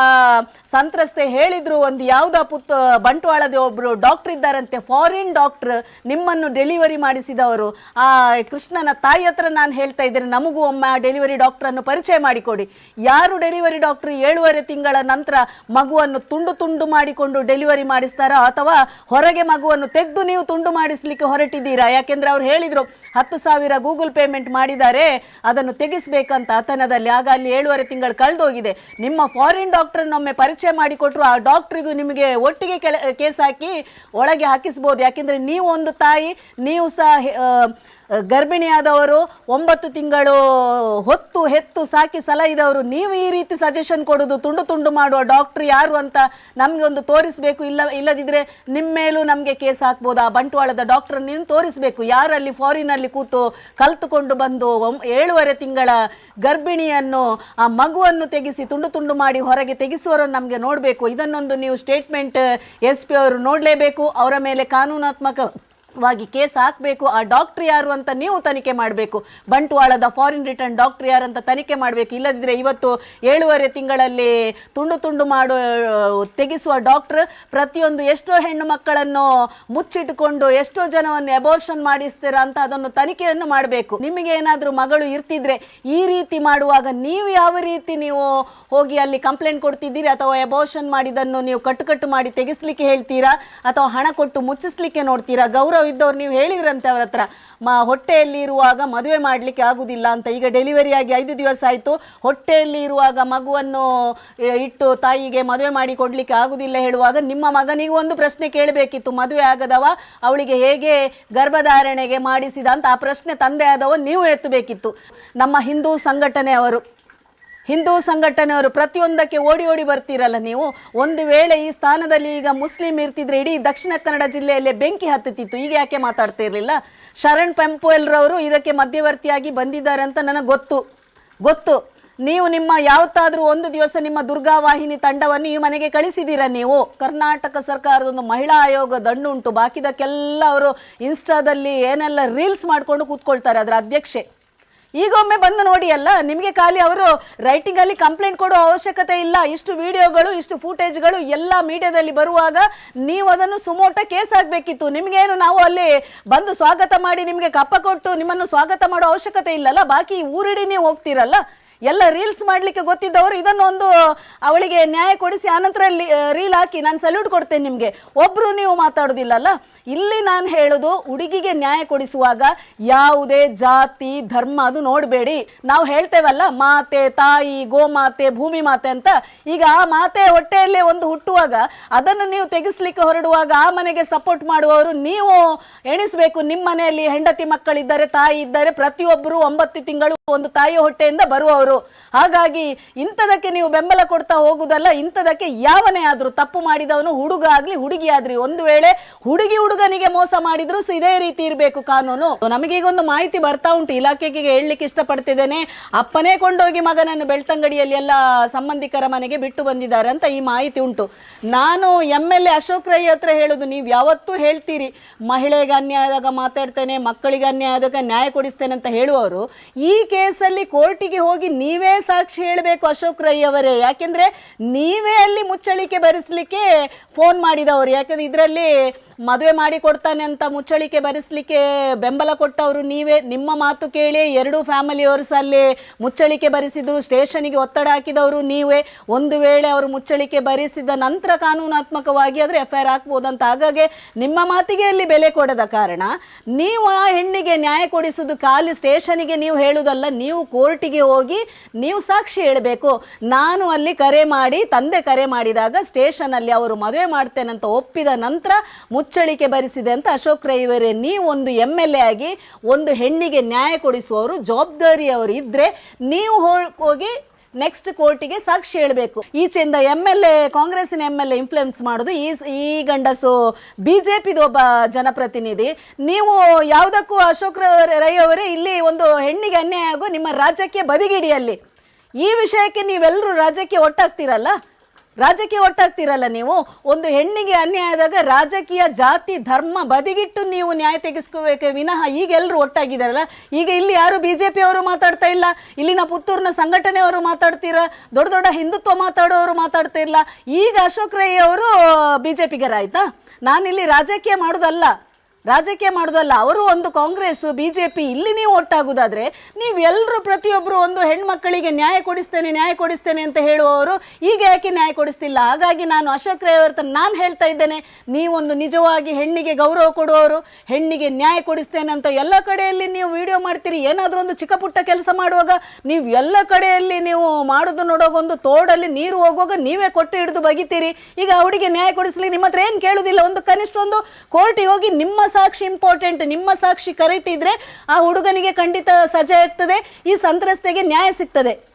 ಸಂತ್ರಸ್ತೆ ಹೇಳಿದ್ರು ಒಂದು ಯಾವುದೋ ಪುತ್, ಬಂಟ್ವಾಳದ ಒಬ್ರು ಡಾಕ್ಟರ್ ಇದ್ದಾರಂತೆ ಫಾರಿನ್ ಡಾಕ್ಟರ್ ನಿಮ್ಮನ್ನು ಡೆಲಿವರಿ ಮಾಡಿಸಿದವರು. ಆ ಕೃಷ್ಣನ ತಾಯಿ ಹತ್ರ ನಾನು ಹೇಳ್ತಾ ಇದ್ದೇನೆ, ನಮಗೂ ಒಮ್ಮೆ ಆ ಡೆಲಿವರಿ ಡಾಕ್ಟರನ್ನು ಪರಿಚಯ ಮಾಡಿಕೊಡಿ. ಯಾರು ಡೆಲಿವರಿ ಡಾಕ್ಟರ್ ಏಳುವರೆ ತಿಂಗಳ ನಂತರ ಮಗುವನ್ನು ತುಂಡು ತುಂಡು ಮಾಡಿಕೊಂಡು ಡೆಲಿವರಿ ಮಾಡಿಸ್ತಾರೋ ಅಥವಾ ಹೊರಗೆ ಮಗುವನ್ನು ತೆಗೆದು ನೀವು ತುಂಡು ಮಾಡಿಸ್ಲಿಕ್ಕೆ ಹೊರಟಿದ್ದೀರಾ? ಯಾಕೆಂದ್ರೆ ಅವ್ರು ಹೇಳಿದ್ರು ಹತ್ತು ಸಾವಿರ ಗೂಗಲ್ ಪೇಮೆಂಟ್ ಮಾಡಿದ್ದಾರೆ, ಅದನ್ನು ತೆಗೆಸಬೇಕಂತ ಆತನದಲ್ಲಿ. ಆಗ ಅಲ್ಲಿ ಏಳುವರೆ ತಿಂಗಳು ಕಳೆದೋಗಿದೆ. ನಿಮ್ಮ ಫಾರಿನ್ ಡಾಕ್ಟರ್ನೊಮ್ಮೆ ಪರಿಚಯ ಮಾಡಿಕೊಟ್ರು, ಆ ಡಾಕ್ಟ್ರಿಗೂ ನಿಮಗೆ ಒಟ್ಟಿಗೆ ಕೇಸ್ ಹಾಕಿ ಒಳಗೆ ಹಾಕಿಸ್ಬೋದು. ಯಾಕೆಂದರೆ ನೀವು ಒಂದು ತಾಯಿ, ನೀವು ಸಹ ಗರ್ಭಿಣಿಯಾದವರು ಒಂಬತ್ತು ತಿಂಗಳು ಹೊತ್ತು ಹೆತ್ತು ಸಾಕಿ ಸಲಹಿದವರು, ನೀವು ಈ ರೀತಿ ಸಜೆಷನ್ ಕೊಡೋದು, ತುಂಡು ತುಂಡು ಮಾಡುವ ಡಾಕ್ಟರ್ ಯಾರು ಅಂತ ನಮಗೆ ಒಂದು ತೋರಿಸಬೇಕು, ಇಲ್ಲ, ಇಲ್ಲದಿದ್ರೆ ನಿಮ್ಮ ಮೇಲೂ ನಮಗೆ ಕೇಸ್ ಹಾಕ್ಬೋದು. ಆ ಬಂಟ್ವಾಳದ ಡಾಕ್ಟರ್ ನೀವು ತೋರಿಸಬೇಕು. ಯಾರಲ್ಲಿ ಫಾರಿನಲ್ಲಿ ಕೂತು ಕಲ್ತುಕೊಂಡು ಬಂದು ಏಳುವರೆ ತಿಂಗಳ ಗರ್ಭಿಣಿಯನ್ನು, ಆ ಮಗುವನ್ನು ತೆಗೆಸಿ ತುಂಡು ತುಂಡು ಮಾಡಿ ಹೊರಗೆ ತೆಗೆಸುವರನ್ನು ನಮಗೆ ನೋಡಬೇಕು. ಇದನ್ನೊಂದು ನೀವು ಸ್ಟೇಟ್ಮೆಂಟ್ ಎಸ್ ಪಿ ಅವರು ನೋಡಲೇಬೇಕು. ಅವರ ಮೇಲೆ ಕಾನೂನಾತ್ಮಕ ವಾಗಿ ಕೇಸ್ ಹಾಕಬೇಕು, ಆ ಡಾಕ್ಟರ್ ಯಾರು ಅಂತ ನೀವು ತನಿಖೆ ಮಾಡಬೇಕು. ಬಂಟ್ವಾಳದ ಫಾರಿನ್ ರಿಟರ್ನ್ ಡಾಕ್ಟರ್ ಯಾರು ಅಂತ ತನಿಖೆ ಮಾಡಬೇಕು. ಇಲ್ಲದಿದ್ದರೆ ಇವತ್ತು ಏಳುವರೆ ತಿಂಗಳಲ್ಲಿ ತುಂಡು ತುಂಡು ಮಾಡು, ತೆಗೆಸುವ ಡಾಕ್ಟರ್ ಪ್ರತಿಯೊಂದು ಎಷ್ಟೋ ಹೆಣ್ಣು ಮಕ್ಕಳನ್ನು ಮುಚ್ಚಿಟ್ಟುಕೊಂಡು ಎಷ್ಟೋ ಜನವನ್ನು ಎಬೋರ್ಷನ್ ಮಾಡಿಸ್ತೀರಾ ಅಂತ ಅದನ್ನು ತನಿಖೆಯನ್ನು ಮಾಡಬೇಕು. ನಿಮಗೆ ಏನಾದರೂ ಮಗಳು ಇರ್ತಿದ್ರೆ ಈ ರೀತಿ ಮಾಡುವಾಗ ನೀವು ಯಾವ ರೀತಿ ನೀವು ಹೋಗಿ ಅಲ್ಲಿ ಕಂಪ್ಲೇಂಟ್ ಕೊಡ್ತಿದ್ದೀರಿ? ಅಥವಾ ಎಬೋರ್ಷನ್ ಮಾಡಿದನ್ನು ನೀವು ಕಟ್ಟುಕಟ್ಟು ಮಾಡಿ ತೆಗೆಸ್ಲಿಕ್ಕೆ ಹೇಳ್ತೀರಾ? ಅಥವಾ ಹಣ ಕೊಟ್ಟು ಮುಚ್ಚಿಸ್ಲಿಕ್ಕೆ ನೋಡ್ತೀರಾ? ಗೌರವ ಇದ್ದವ್ರು ನೀವು ಹೇಳಿದ್ರಂತೆ ಅವ್ರ ಹತ್ರ ಹೊಟ್ಟೆಯಲ್ಲಿ ಇರುವಾಗ ಮದುವೆ ಮಾಡಲಿಕ್ಕೆ ಆಗುದಿಲ್ಲ ಅಂತ ಈಗ ಡೆಲಿವರಿ ಆಗಿ ಐದು ದಿವಸ ಆಯಿತು, ಹೊಟ್ಟೆಯಲ್ಲಿ ಇರುವಾಗ ಮಗುವನ್ನು ಇಟ್ಟು ತಾಯಿಗೆ ಮದುವೆ ಮಾಡಿ ಕೊಡ್ಲಿಕ್ಕೆ ಆಗುದಿಲ್ಲ ಹೇಳುವಾಗ ನಿಮ್ಮ ಮಗನಿಗೂ ಒಂದು ಪ್ರಶ್ನೆ ಕೇಳಬೇಕಿತ್ತು, ಮದುವೆ ಆಗದವ, ಅವಳಿಗೆ ಹೇಗೆ ಗರ್ಭಧಾರಣೆಗೆ ಮಾಡಿಸಿದ ಅಂತ ಆ ಪ್ರಶ್ನೆ ತಂದೆ ಆದವ ನೀವು ಎತ್ತಬೇಕಿತ್ತು. ನಮ್ಮ ಹಿಂದೂ ಸಂಘಟನೆ ಅವರು ಹಿಂದೂ ಸಂಘಟನೆಯವರು ಪ್ರತಿಯೊಂದಕ್ಕೆ ಓಡಿ ಓಡಿ ಬರ್ತೀರಲ್ಲ ನೀವು? ಒಂದು ವೇಳೆ ಈ ಸ್ಥಾನದಲ್ಲಿ ಈಗ ಮುಸ್ಲಿಂ ಇರ್ತಿದ್ರೆ ಇಡೀ ದಕ್ಷಿಣ ಕನ್ನಡ ಜಿಲ್ಲೆಯಲ್ಲೇ ಬೆಂಕಿ ಹತ್ತುತ್ತಿತ್ತು. ಈಗ ಯಾಕೆ ಮಾತಾಡ್ತಾ ಇರಲಿಲ್ಲ? ಶರಣ್ ಪೆಂಪೋಯಲ್ರವರು ಇದಕ್ಕೆ ಮಧ್ಯವರ್ತಿಯಾಗಿ ಬಂದಿದ್ದಾರೆ ಅಂತ ನನಗೆ ಗೊತ್ತು. ಗೊತ್ತು. ನೀವು ನಿಮ್ಮ ಯಾವತ್ತಾದ್ರೂ ಒಂದು ದಿವಸ ನಿಮ್ಮ ದುರ್ಗಾ ವಾಹಿನಿ ತಂಡವನ್ನು ಈ ಮನೆಗೆ ಕಳಿಸಿದ್ದೀರಾ ನೀವು? ಕರ್ನಾಟಕ ಸರ್ಕಾರದ ಒಂದು ಮಹಿಳಾ ಆಯೋಗ ದಂಡುಂಟು ಬಾಕಿದಕ್ಕೆಲ್ಲ ಅವರು ಇನ್ಸ್ಟಾದಲ್ಲಿ ಏನೆಲ್ಲ ರೀಲ್ಸ್ ಮಾಡಿಕೊಂಡು ಕೂತ್ಕೊಳ್ತಾರೆ ಅದರ ಅಧ್ಯಕ್ಷೆ. ಈಗ ಒಮ್ಮೆ ಬಂದು ನೋಡಿ ಅಲ್ಲ, ನಿಮಗೆ ಖಾಲಿ ಅವರು ರೈಟಿಂಗ್ ಅಲ್ಲಿ ಕಂಪ್ಲೇಂಟ್ ಕೊಡೋ ಅವಶ್ಯಕತೆ ಇಲ್ಲ. ಇಷ್ಟು ವಿಡಿಯೋಗಳು ಇಷ್ಟು ಫೂಟೇಜ್ಗಳು ಎಲ್ಲ ಮೀಡಿಯಾದಲ್ಲಿ ಬರುವಾಗ ನೀವು ಅದನ್ನು ಸುಮೋಟ ಕೇಸ್ ಆಗಬೇಕಿತ್ತು. ನಿಮಗೇನು ನಾವು ಅಲ್ಲಿ ಬಂದು ಸ್ವಾಗತ ಮಾಡಿ ನಿಮಗೆ ಕಪ್ಪ ಕೊಟ್ಟು ನಿಮ್ಮನ್ನು ಸ್ವಾಗತ ಮಾಡೋ ಅವಶ್ಯಕತೆ ಇಲ್ಲಲ್ಲ? ಬಾಕಿ ಊರಿಡಿ ನೀವು ಹೋಗ್ತೀರಲ್ಲ? ಎಲ್ಲ ರೀಲ್ಸ್ ಮಾಡ್ಲಿಕ್ಕೆ ಗೊತ್ತಿದ್ದವರು ಇದನ್ನೊಂದು ಅವಳಿಗೆ ನ್ಯಾಯ ಕೊಡಿಸಿ ಆನಂತರ ರೀಲ್ ಹಾಕಿ ನಾನು ಸಲ್ಯೂಟ್ ಕೊಡ್ತೇನೆ ನಿಮಗೆ. ಒಬ್ರು ನೀವು ಮಾತಾಡೋದಿಲ್ಲಲ್ಲ? ಇಲ್ಲಿ ನಾನು ಹೇಳೋದು, ಹುಡುಗಿಗೆ ನ್ಯಾಯ ಕೊಡಿಸುವಾಗ ಯಾವುದೇ ಜಾತಿ, ಧರ್ಮ ಅದು ನೋಡಬೇಡಿ. ನಾವು ಹೇಳ್ತೇವಲ್ಲ, ಮಾತೆ, ತಾಯಿ, ಗೋಮಾತೆ, ಭೂಮಿ ಮಾತೆ ಅಂತ. ಈಗ ಆ ಮಾತೆ ಹೊಟ್ಟೆಯಲ್ಲೇ ಒಂದು ಹುಟ್ಟುವಾಗ ಅದನ್ನು ನೀವು ತೆಗೆಸ್ಲಿಕ್ಕೆ ಹೊರಡುವಾಗ ಆ ಮನೆಗೆ ಸಪೋರ್ಟ್ ಮಾಡುವವರು ನೀವು ಎಣಿಸಬೇಕು. ನಿಮ್ಮ ಮನೆಯಲ್ಲಿ ಹೆಂಡತಿ ಮಕ್ಕಳಿದ್ದಾರೆ, ತಾಯಿ ಇದ್ದಾರೆ, ಪ್ರತಿಯೊಬ್ಬರು ಒಂಬತ್ತು ತಿಂಗಳು ಒಂದು ತಾಯಿ ಹೊಟ್ಟೆಯಿಂದ ಬರುವವರು. ಹಾಗಾಗಿ ಇಂಥದಕ್ಕೆ ನೀವು ಬೆಂಬಲ ಕೊಡ್ತಾ ಹೋಗುದಲ್ಲ, ಇಂಥದಕ್ಕೆ ಯಾವನೇ ಆದ್ರೂ ತಪ್ಪು ಮಾಡಿದವನು ಹುಡುಗ ಆಗ್ಲಿ, ಹುಡುಗಿ ಆದ್ರಿ. ಒಂದು ವೇಳೆ ಹುಡುಗಿ ಹುಡುಗನಿಗೆ ಮೋಸ ಮಾಡಿದ್ರು, ಸೊ ಇದೇ ರೀತಿ ಇರಬೇಕು ಕಾನೂನು. ನಮಗೀಗೊಂದು ಮಾಹಿತಿ ಬರ್ತಾ ಉಂಟು ಇಲಾಖೆಗೆ ಹೇಳಲಿಕ್ಕೆ ಇಷ್ಟಪಡ್ತಿದ್ದೇನೆ. ಅಪ್ಪನೇ ಕೊಂಡೋಗಿ ಮಗನನ್ನು ಬೆಳ್ತಂಗಡಿಯಲ್ಲಿ ಎಲ್ಲ ಸಂಬಂಧಿಕರ ಮನೆಗೆ ಬಿಟ್ಟು ಬಂದಿದ್ದಾರೆ ಅಂತ ಈ ಮಾಹಿತಿ ಉಂಟು. ನಾನು M L A Ashok Rai ಹತ್ರ ಹೇಳುದು, ನೀವು ಯಾವತ್ತೂ ಹೇಳ್ತೀರಿ. ಮಹಿಳೆಗೆ ಅನ್ಯಾಯ ಆದಾಗ ಮಾತಾಡ್ತೇನೆ, ಮಕ್ಕಳಿಗೆ ಅನ್ಯಾಯ ಆದಾಗ ನ್ಯಾಯ ಕೊಡಿಸ್ತೇನೆ ಅಂತ ಹೇಳುವವರು, ಈ ಕೇಸಲ್ಲಿ ಕೋರ್ಟಿಗೆ ಹೋಗಿ ನೀವೇ ಸಾಕ್ಷಿ ಹೇಳಬೇಕು ಅಶೋಕ್ ರೈ ಅವರೇ. ಯಾಕೆಂದ್ರೆ ನೀವೇ ಅಲ್ಲಿ ಮುಚ್ಚಳಿಕೆ ಭರಿಸಲಿಕ್ಕೆ ಫೋನ್ ಮಾಡಿದವರು. ಯಾಕಂದ್ರೆ ಇದರಲ್ಲಿ ಮದುವೆ ಮಾಡಿ ಕೊಡ್ತಾನೆ ಅಂತ ಮುಚ್ಚಳಿಕೆ ಭರಿಸಲಿಕ್ಕೆ ಬೆಂಬಲ ಕೊಟ್ಟವರು ನೀವೇ. ನಿಮ್ಮ ಮಾತು ಕೇಳಿ ಎರಡು ಫ್ಯಾಮಿಲಿಯವರು ಅಲ್ಲಿ ಮುಚ್ಚಳಿಕೆ ಭರಿಸಿದ್ರು ಸ್ಟೇಷನಿಗೆ ಒತ್ತಡ ಹಾಕಿದವರು ನೀವೇ. ಒಂದು ವೇಳೆ ಅವರು ಮುಚ್ಚಳಿಕೆ ಭರಿಸಿದ ನಂತರ ಕಾನೂನಾತ್ಮಕವಾಗಿ ಆದರೆ ಎಫ್ ಐ ಆರ್ ಹಾಗಾಗಿ ನಿಮ್ಮ ಮಾತಿಗೆ ಅಲ್ಲಿ ಬೆಲೆ ಕೊಡದ ಕಾರಣ ನೀವು ಆ ಹೆಣ್ಣಿಗೆ ನ್ಯಾಯ ಕೊಡಿಸುವುದು ಖಾಲಿ ಸ್ಟೇಷನಿಗೆ ನೀವು ಹೇಳುವುದಲ್ಲ ನೀವು ಕೋರ್ಟಿಗೆ ಹೋಗಿ ನೀವು ಸಾಕ್ಷಿ ಹೇಳಬೇಕು. ನಾನು ಅಲ್ಲಿ ಕರೆ ಮಾಡಿ, ತಂದೆ ಕರೆ ಮಾಡಿದಾಗ ಸ್ಟೇಷನಲ್ಲಿ ಅವರು ಮದುವೆ ಮಾಡ್ತೇನಂತ ಒಪ್ಪಿದ ನಂತರ ಮುಚ್ಚಳಿಕೆ ಭರಿಸಿದೆ ಅಂತ ಅಶೋಕ್ ರೈ ಇವರೇ ನೀವು ಒಂದು ಎಂ ಎಲ್ ಎ ಆಗಿ ಒಂದು ಹೆಣ್ಣಿಗೆ ನ್ಯಾಯ ಕೊಡಿಸುವವರು ಜವಾಬ್ದಾರಿಯವರು ಇದ್ದರೆ ನೀವು ಹೋಗಿ ನೆಕ್ಸ್ಟ್ ಕೋರ್ಟಿಗೆ ಸಾಕ್ಷಿ ಹೇಳಬೇಕು. ಈಚೆಯಿಂದ ಎಂ ಎಲ್ ಎ ಕಾಂಗ್ರೆಸ್ಸಿನ ಎಂ ಎಲ್ ಎ ಇನ್ಫ್ಲುಯೆನ್ಸ್ ಮಾಡೋದು ಈ ಈ ಗಂಡಸು ಬಿ ಜೆ ಒಬ್ಬ ಜನಪ್ರತಿನಿಧಿ. ನೀವು ಯಾವುದಕ್ಕೂ ಅಶೋಕ್ ರೈ ಅವರೇ ಇಲ್ಲಿ ಒಂದು ಹೆಣ್ಣಿಗೆ ಅನ್ಯಾಯ ಆಗೋ ನಿಮ್ಮ ರಾಜ್ಯಕ್ಕೆ ಬದಿಗಿಡಿಯಲ್ಲಿ. ಈ ವಿಷಯಕ್ಕೆ ನೀವೆಲ್ಲರೂ ರಾಜ್ಯಕ್ಕೆ ಒಟ್ಟಾಗ್ತೀರಲ್ಲ? ರಾಜಕೀಯ ಒಟ್ಟಾಗ್ತಿರಲ್ಲ ನೀವು? ಒಂದು ಹೆಣ್ಣಿಗೆ ಅನ್ಯಾಯ ಆದಾಗ ರಾಜಕೀಯ, ಜಾತಿ, ಧರ್ಮ ಬದಿಗಿಟ್ಟು ನೀವು ನ್ಯಾಯ ತೆಗೆಸ್ಕೋಬೇಕೆ ವಿನಃ ಈಗ ಎಲ್ಲರೂ ಒಟ್ಟಾಗಿದ್ದಾರಲ್ಲ ಈಗ ಇಲ್ಲಿ ಯಾರು ಬಿ ಜೆ ಪಿಯವರು ಮಾತಾಡ್ತಾ ಇಲ್ಲ? ಇಲ್ಲಿನ ಪುತ್ತೂರಿನ ಸಂಘಟನೆಯವರು ಮಾತಾಡ್ತೀರ? ದೊಡ್ಡ ದೊಡ್ಡ ಹಿಂದುತ್ವ ಮಾತಾಡೋರು ಮಾತಾಡ್ತಾ ಇಲ್ಲ? ಈಗ ಅಶೋಕ್ ರೈ ಅವರು ಬಿ ಜೆ ಆಯ್ತಾ ನಾನಿಲ್ಲಿ ರಾಜಕೀಯ ಮಾಡೋದಲ್ಲ. ರಾಜಕೀಯ ಮಾಡೋದಲ್ಲ, ಅವರು ಒಂದು ಕಾಂಗ್ರೆಸ್ ಬಿಜೆಪಿ, ಇಲ್ಲಿ ನೀವು ಒಟ್ಟಾಗುದಾದ್ರೆ ನೀವು ಎಲ್ಲರೂ ಪ್ರತಿಯೊಬ್ಬರು ಒಂದು ಹೆಣ್ಮಕ್ಕಳಿಗೆ ನ್ಯಾಯ ಕೊಡಿಸ್ತೇನೆ ನ್ಯಾಯ ಕೊಡಿಸ್ತೇನೆ ಅಂತ ಹೇಳುವವರು ಈಗ ಯಾಕೆ ನ್ಯಾಯ ಕೊಡಿಸ್ತಿಲ್ಲ? ಹಾಗಾಗಿ ನಾನು ಅಶೋಕ್ ರೈ ನಾನು ಹೇಳ್ತಾ ಇದ್ದೇನೆ, ನೀವೊಂದು ನಿಜವಾಗಿ ಹೆಣ್ಣಿಗೆ ಗೌರವ ಕೊಡುವವರು, ಹೆಣ್ಣಿಗೆ ನ್ಯಾಯ ಕೊಡಿಸ್ತೇನೆ ಅಂತ ಎಲ್ಲ ಕಡೆಯಲ್ಲಿ ನೀವು ವಿಡಿಯೋ ಮಾಡ್ತೀರಿ, ಏನಾದರೂ ಒಂದು ಚಿಕ್ಕ ಪುಟ್ಟ ಕೆಲಸ ಮಾಡುವಾಗ ನೀವು ಎಲ್ಲ ಕಡೆಯಲ್ಲಿ ನೀವು ಮಾಡೋದು ನೋಡುವಾಗ ಒಂದು ತೋಡಲ್ಲಿ ನೀರು ಹೋಗುವಾಗ ನೀವೇ ಕೊಟ್ಟು ಹಿಡಿದು ಬಗಿತೀರಿ. ಈಗ ಅವಳಿಗೆ ನ್ಯಾಯ ಕೊಡಿಸ್ಲಿಕ್ಕೆ ನಿಮ್ಮ ಹತ್ರ ಏನು ಕೇಳುವುದಿಲ್ಲ ಒಂದು ಕನಿಷ್ಠ ಒಂದು ಕೋರ್ಟಿಗೆ ಹೋಗಿ ನಿಮ್ಮ ಸಾಕ್ಷಿ ಇಂಪಾರ್ಟೆಂಟ್ ನಿಮ್ಮ ಸಾಕ್ಷಿ ಕರೆಕ್ಟ್ ಇದ್ರೆ ಆ ಹುಡುಗನಿಗೆ ಖಂಡಿತ ಸಜೆ ಆಗ್ತದೆ, ಈ ಸಂತ್ರಸ್ತೆಗೆ ನ್ಯಾಯ ಸಿಗ್ತದೆ.